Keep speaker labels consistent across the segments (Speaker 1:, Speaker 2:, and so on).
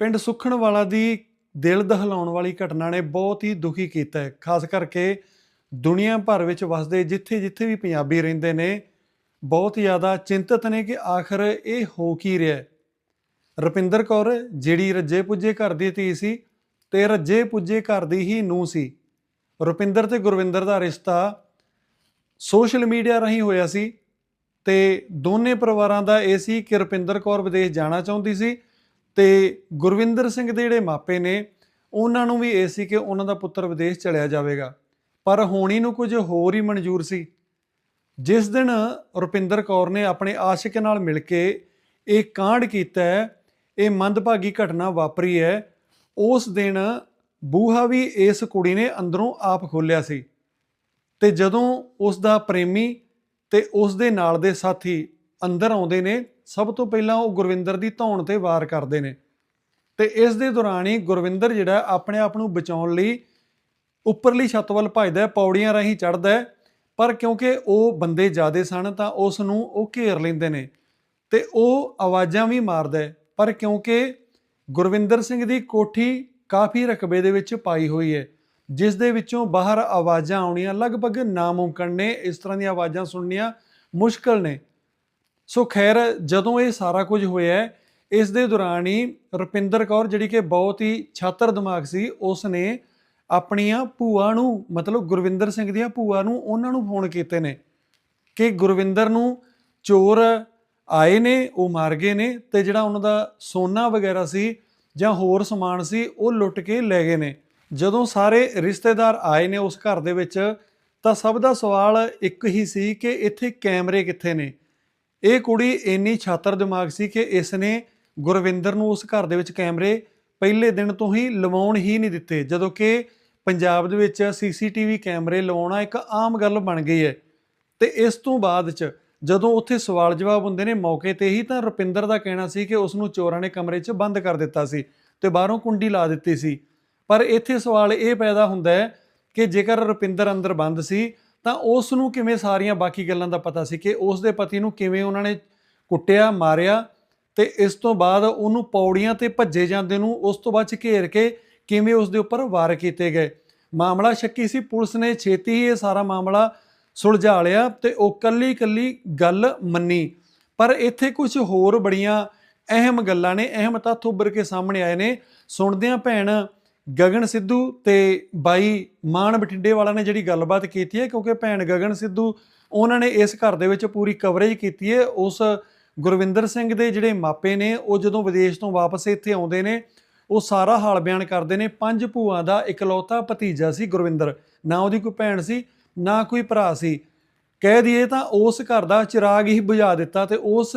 Speaker 1: ਪਿੰਡ ਸੁਖਣ ਵਾਲਾ ਦੀ ਦਿਲ ਦਹਿਲਾਉਣ ਵਾਲੀ ਘਟਨਾ ਨੇ ਬਹੁਤ ਹੀ ਦੁਖੀ ਕੀਤਾ ਹੈ। ਖਾਸ ਕਰਕੇ ਦੁਨੀਆ ਭਰ ਵਿੱਚ ਵਸਦੇ ਜਿੱਥੇ-ਜਿੱਥੇ ਵੀ ਪੰਜਾਬੀ ਰਹਿੰਦੇ ਨੇ, ਬਹੁਤ ਜ਼ਿਆਦਾ ਚਿੰਤਤ ਨੇ ਕਿ ਆਖਰ ਇਹ ਹੋ ਕੀ ਰਿਹਾ ਹੈ। ਰੁਪਿੰਦਰ ਕੌਰ ਜਿਹੜੀ ਰੱਜੇ ਪੁੱਜੇ ਘਰ ਦੀ ਧੀ ਸੀ ਤੇ ਰੱਜੇ ਪੁੱਜੇ ਘਰ ਦੀ ਹੀ ਨੂੰਹ ਸੀ। ਰੁਪਿੰਦਰ ਤੇ ਗੁਰਵਿੰਦਰ ਦਾ ਰਿਸ਼ਤਾ ਸੋਸ਼ਲ ਮੀਡੀਆ ਰਾਹੀਂ ਹੋਇਆ ਸੀ ਤੇ ਦੋਨੇ ਪਰਿਵਾਰਾਂ ਦਾ ਇਹ ਸੀ ਕਿ ਰੁਪਿੰਦਰ ਕੌਰ ਵਿਦੇਸ਼ ਜਾਣਾ ਚਾਹੁੰਦੀ ਸੀ ਤੇ ਗੁਰਵਿੰਦਰ ਸਿੰਘ ਦੇ ਜਿਹੜੇ ਮਾਪੇ ਨੇ, ਉਹਨਾਂ ਨੂੰ ਵੀ ਇਹ ਸੀ ਕਿ ਉਹਨਾਂ ਦਾ ਪੁੱਤਰ ਵਿਦੇਸ਼ ਚਲਿਆ ਜਾਵੇਗਾ। ਪਰ ਹੋਣੀ ਨੂੰ ਕੁਝ ਹੋਰ ਹੀ ਮਨਜ਼ੂਰ ਸੀ। ਜਿਸ ਦਿਨ ਰੁਪਿੰਦਰ ਕੌਰ ਨੇ ਆਪਣੇ ਆਸ਼ਿਕ ਨਾਲ ਮਿਲ ਕੇ ਇਹ ਕਾਂਡ ਕੀਤਾ ਹੈ, ਇਹ ਮੰਦਭਾਗੀ ਘਟਨਾ ਵਾਪਰੀ ਹੈ, ਉਸ ਦਿਨ ਬੂਹਾ ਵੀ ਇਸ ਕੁੜੀ ਨੇ ਅੰਦਰੋਂ ਆਪ ਖੋਲਿਆ ਸੀ ਤੇ ਜਦੋਂ ਉਸ ਦਾ ਪ੍ਰੇਮੀ ਤੇ ਉਸ ਦੇ ਨਾਲ ਦੇ ਸਾਥੀ ਅੰਦਰ ਆਉਂਦੇ ਨੇ ਸਭ ਤੋਂ ਪਹਿਲਾਂ ਉਹ ਗੁਰਵਿੰਦਰ ਦੀ ਧੌਣ ਤੇ ਵਾਰ ਕਰਦੇ ਨੇ। ਤੇ ਇਸ ਦੇ ਦੌਰਾਨ ਹੀ ਗੁਰਵਿੰਦਰ ਜਿਹੜਾ ਆਪਣੇ ਆਪ ਨੂੰ ਬਚਾਉਣ ਲਈ ਉੱਪਰਲੀ ਛੱਤ ਵੱਲ ਭੱਜਦਾ ਹੈ, ਪੌੜੀਆਂ ਰਾਹੀਂ ਚੜ੍ਹਦਾ ਹੈ। ਪਰ ਕਿਉਂਕਿ ਉਹ ਬੰਦੇ ਜ਼ਿਆਦੇ ਸਨ ਤਾਂ ਉਸ ਨੂੰ ਉਹ ਘੇਰ ਲੈਂਦੇ ਨੇ ਤੇ ਉਹ ਆਵਾਜ਼ਾਂ ਵੀ ਮਾਰਦਾ ਹੈ। ਪਰ ਕਿਉਂਕਿ ਗੁਰਵਿੰਦਰ ਸਿੰਘ ਦੀ ਕੋਠੀ ਕਾਫੀ ਰਕਬੇ ਦੇ ਵਿੱਚ ਪਾਈ ਹੋਈ ਹੈ, ਜਿਸ ਦੇ ਵਿੱਚੋਂ ਬਾਹਰ ਆਵਾਜ਼ਾਂ ਆਉਣੀਆਂ ਲਗਭਗ ਨਾਮੁਮਕਨ ਨੇ, ਇਸ ਤਰ੍ਹਾਂ ਦੀਆਂ ਆਵਾਜ਼ਾਂ ਸੁਣਨੀਆਂ ਮੁਸ਼ਕਲ ਨੇ। ਸੋ ਖੈਰ, ਜਦੋਂ ਇਹ ਸਾਰਾ ਕੁਝ ਹੋਇਆ ਇਸ ਦੇ ਦੌਰਾਨ ਹੀ ਰੁਪਿੰਦਰ ਕੌਰ ਜਿਹੜੀ ਕਿ ਬਹੁਤ ਹੀ ਛਾਤਰ ਦਿਮਾਗ ਸੀ ਉਸ ਨੇ ਆਪਣੀਆਂ ਭੂਆ ਨੂੰ, ਮਤਲਬ ਗੁਰਵਿੰਦਰ ਸਿੰਘ ਦੀਆਂ ਭੂਆ ਨੂੰ ਉਹਨਾਂ ਨੂੰ ਫੋਨ ਕੀਤੇ ਨੇ ਕਿ ਗੁਰਵਿੰਦਰ ਨੂੰ ਚੋਰ ਆਏ ਨੇ, ਉਹ ਮਾਰ ਗਏ ਨੇ ਤੇ ਜਿਹੜਾ ਉਹਨਾਂ ਦਾ ਸੋਨਾ ਵਗੈਰਾ ਸੀ ਜਾਂ ਹੋਰ ਸਮਾਨ ਸੀ, ਉਹ ਲੁੱਟ ਕੇ ਲੈ ਗਏ ਨੇ। ਜਦੋਂ ਸਾਰੇ ਰਿਸ਼ਤੇਦਾਰ ਆਏ ਨੇ ਉਸ ਘਰ ਦੇ ਵਿੱਚ, ਤਾਂ ਸਭ ਦਾ ਸਵਾਲ ਇੱਕ ਹੀ ਸੀ ਕਿ ਇੱਥੇ ਕੈਮਰੇ ਕਿੱਥੇ ਨੇ? ਇਹ ਕੁੜੀ ਇੰਨੀ ਛਾਤਰ ਦਿਮਾਗ ਸੀ ਕਿ ਇਸ ਨੇ ਗੁਰਵਿੰਦਰ ਨੂੰ ਉਸ ਘਰ ਦੇ ਵਿੱਚ ਕੈਮਰੇ ਪਹਿਲੇ ਦਿਨ ਤੋਂ ਹੀ ਲਵਾਉਣ ਹੀ ਨਹੀਂ ਦਿੱਤੇ, ਜਦੋਂ ਕਿ ਪੰਜਾਬ ਦੇ ਵਿੱਚ ਸੀਸੀਟੀਵੀ ਕੈਮਰੇ ਲਵਾਉਣਾ ਇੱਕ ਆਮ ਗੱਲ ਬਣ ਗਈ ਹੈ। ਤੇ ਇਸ ਤੋਂ ਬਾਅਦ ਚ ਜਦੋਂ ਉੱਥੇ ਸਵਾਲ ਜਵਾਬ ਹੁੰਦੇ ਨੇ ਮੌਕੇ ਤੇ ਹੀ ਤਾਂ ਰੁਪਿੰਦਰ ਦਾ ਕਹਿਣਾ ਸੀ ਕਿ ਉਸ ਨੂੰ ਚੋਰਾਂ ਨੇ ਕਮਰੇ 'ਚ ਬੰਦ ਕਰ ਦਿੱਤਾ ਸੀ ਤੇ ਬਾਹਰੋਂ ਕੁੰਡੀ ਲਾ ਦਿੱਤੀ ਸੀ। ਪਰ ਇੱਥੇ ਸਵਾਲ ਇਹ ਪੈਦਾ ਹੁੰਦਾ ਹੈ ਕਿ ਜੇਕਰ ਰੁਪਿੰਦਰ ਅੰਦਰ ਬੰਦ ਸੀ ਤਾਂ ਉਸ ਨੂੰ ਕਿਵੇਂ ਸਾਰੀਆਂ ਬਾਕੀ ਗੱਲਾਂ ਦਾ ਪਤਾ ਸੀ ਕਿ ਉਸ ਦੇ ਪਤੀ ਨੂੰ ਕਿਵੇਂ ਉਹਨਾਂ ਨੇ ਕੁੱਟਿਆ, ਮਾਰਿਆ ਤੇ ਇਸ ਤੋਂ ਬਾਅਦ ਉਹਨੂੰ ਪੌੜੀਆਂ ਤੇ ਭੱਜੇ ਜਾਂਦੇ ਨੂੰ ਉਸ ਤੋਂ ਬਾਅਦ ਚ ਘੇਰ ਕੇ ਕਿਵੇਂ ਉਸ ਦੇ ਉੱਪਰ ਵਾਰ ਕੀਤੇ ਗਏ। ਮਾਮਲਾ ਸ਼ੱਕੀ ਸੀ, ਪੁਲਿਸ ਨੇ ਛੇਤੀ ਹੀ ਇਹ ਸਾਰਾ ਮਾਮਲਾ ਸੁਲਝਾ ਲਿਆ ਤੇ ਉਹ ਕੱਲੀ ਕੱਲੀ ਗੱਲ ਮੰਨੀ। ਪਰ ਇੱਥੇ ਕੁਝ ਹੋਰ ਬੜੀਆਂ ਅਹਿਮ ਗੱਲਾਂ ਨੇ, ਅਹਿਮ ਤੱਥ ਉੱਭਰ ਕੇ ਸਾਹਮਣੇ ਆਏ ਨੇ। ਸੁਣਦਿਆਂ ਭੈਣ ਗਗਨ ਸਿੱਧੂ ਤੇ ਬਾਈ ਮਾਨ ਬਠਿੰਡੇ ਵਾਲਾ ਨੇ ਜਿਹੜੀ ਗੱਲਬਾਤ ਕੀਤੀ ਹੈ, ਕਿਉਂਕਿ ਭੈਣ ਗਗਨ ਸਿੱਧੂ ਉਹਨਾਂ ਨੇ ਇਸ ਘਰ ਦੇ ਵਿੱਚ ਪੂਰੀ ਕਵਰੇਜ ਕੀਤੀ ਹੈ। ਉਸ ਗੁਰਵਿੰਦਰ ਸਿੰਘ ਦੇ ਜਿਹੜੇ ਮਾਪੇ ਨੇ, ਉਹ ਜਦੋਂ ਵਿਦੇਸ਼ ਤੋਂ ਵਾਪਸ ਇੱਥੇ ਆਉਂਦੇ ਨੇ, ਉਹ ਸਾਰਾ ਹਾਲ ਬਿਆਨ ਕਰਦੇ ਨੇ। ਪੰਜ ਭੂਆ ਦਾ ਇਕਲੌਤਾ ਭਤੀਜਾ ਸੀ ਗੁਰਵਿੰਦਰ। ਨਾ ਉਹਦੀ ਕੋਈ ਭੈਣ ਸੀ, ਨਾ ਕੋਈ ਭਰਾ ਸੀ। ਕਹਿ ਦਈਏ ਤਾਂ ਉਸ ਘਰ ਦਾ ਚਿਰਾਗ ਹੀ ਬੁਝਾ ਦਿੱਤਾ ਤੇ ਉਸ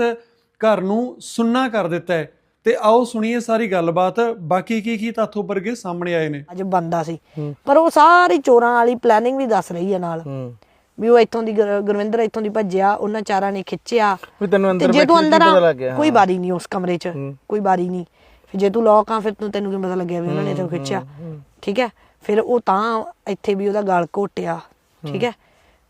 Speaker 1: ਘਰ ਨੂੰ ਸੁੰਨਾ ਕਰ ਦਿੱਤਾ ਹੈ। ਤੇ ਆਓ ਸੁਣੀਏ ਸਾਰੀ ਗੱਲਬਾਤ। ਬਾਕੀ ਕੀ ਕੀ ਤੱਥ ਉੱਪਰ ਕੇ ਸਾਹਮਣੇ ਆਏ ਨੇ?
Speaker 2: ਅੱਜ ਬੰਦਾ ਸੀ। ਪਰ ਉਹ ਸਾਰੀ ਚੋਰਾਂ ਵਾਲੀ ਪਲੈਨਿੰਗ ਵੀ ਦੱਸ ਰਹੀ ਹੈ ਨਾਲ। ਵੀ ਉਹ ਇੱਥੋਂ ਦੀ ਗੁਰ- ਗੁਰਵਿੰਦਰ ਇੱਥੋਂ ਦੀ ਭੱਜਿਆ ਉਹਨਾਂ ਚਾਰਾਂ ਨੇ ਖਿੱਚਿਆ।
Speaker 3: ਵੀ ਤੈਨੂੰ ਅੰਦਰ
Speaker 2: ਜੇ ਤੂੰ
Speaker 3: ਬੈਠੀ
Speaker 2: ਅੰਦਰ
Speaker 3: ਪਤਾ
Speaker 2: ਆ
Speaker 3: ਲੱਗ ਗਿਆ?
Speaker 2: ਕੋਈ ਬਾਰੀ ਨਹੀਂ ਉਸ ਕਮਰੇ 'ਚ। ਕੋਈ ਬਾਰੀ ਨਹੀਂ। ਫਿਰ ਜੇ ਤੂੰ ਲੋਕ ਆ ਫਿਰ ਤੂੰ ਤੈਨੂੰ ਕੀ ਪਤਾ ਲੱਗਿਆ ਵੀ ਉਹਨਾਂ ਨੇ ਤੈਨੂੰ ਖਿੱਚਿਆ। ਠੀਕ ਹੈ? ਫਿਰ ਉਹ ਤਾਂ ਇੱਥੇ ਵੀ ਉਹਦਾ ਗਲ ਘੋਟਿਆ। ਠੀਕ ਹੈ?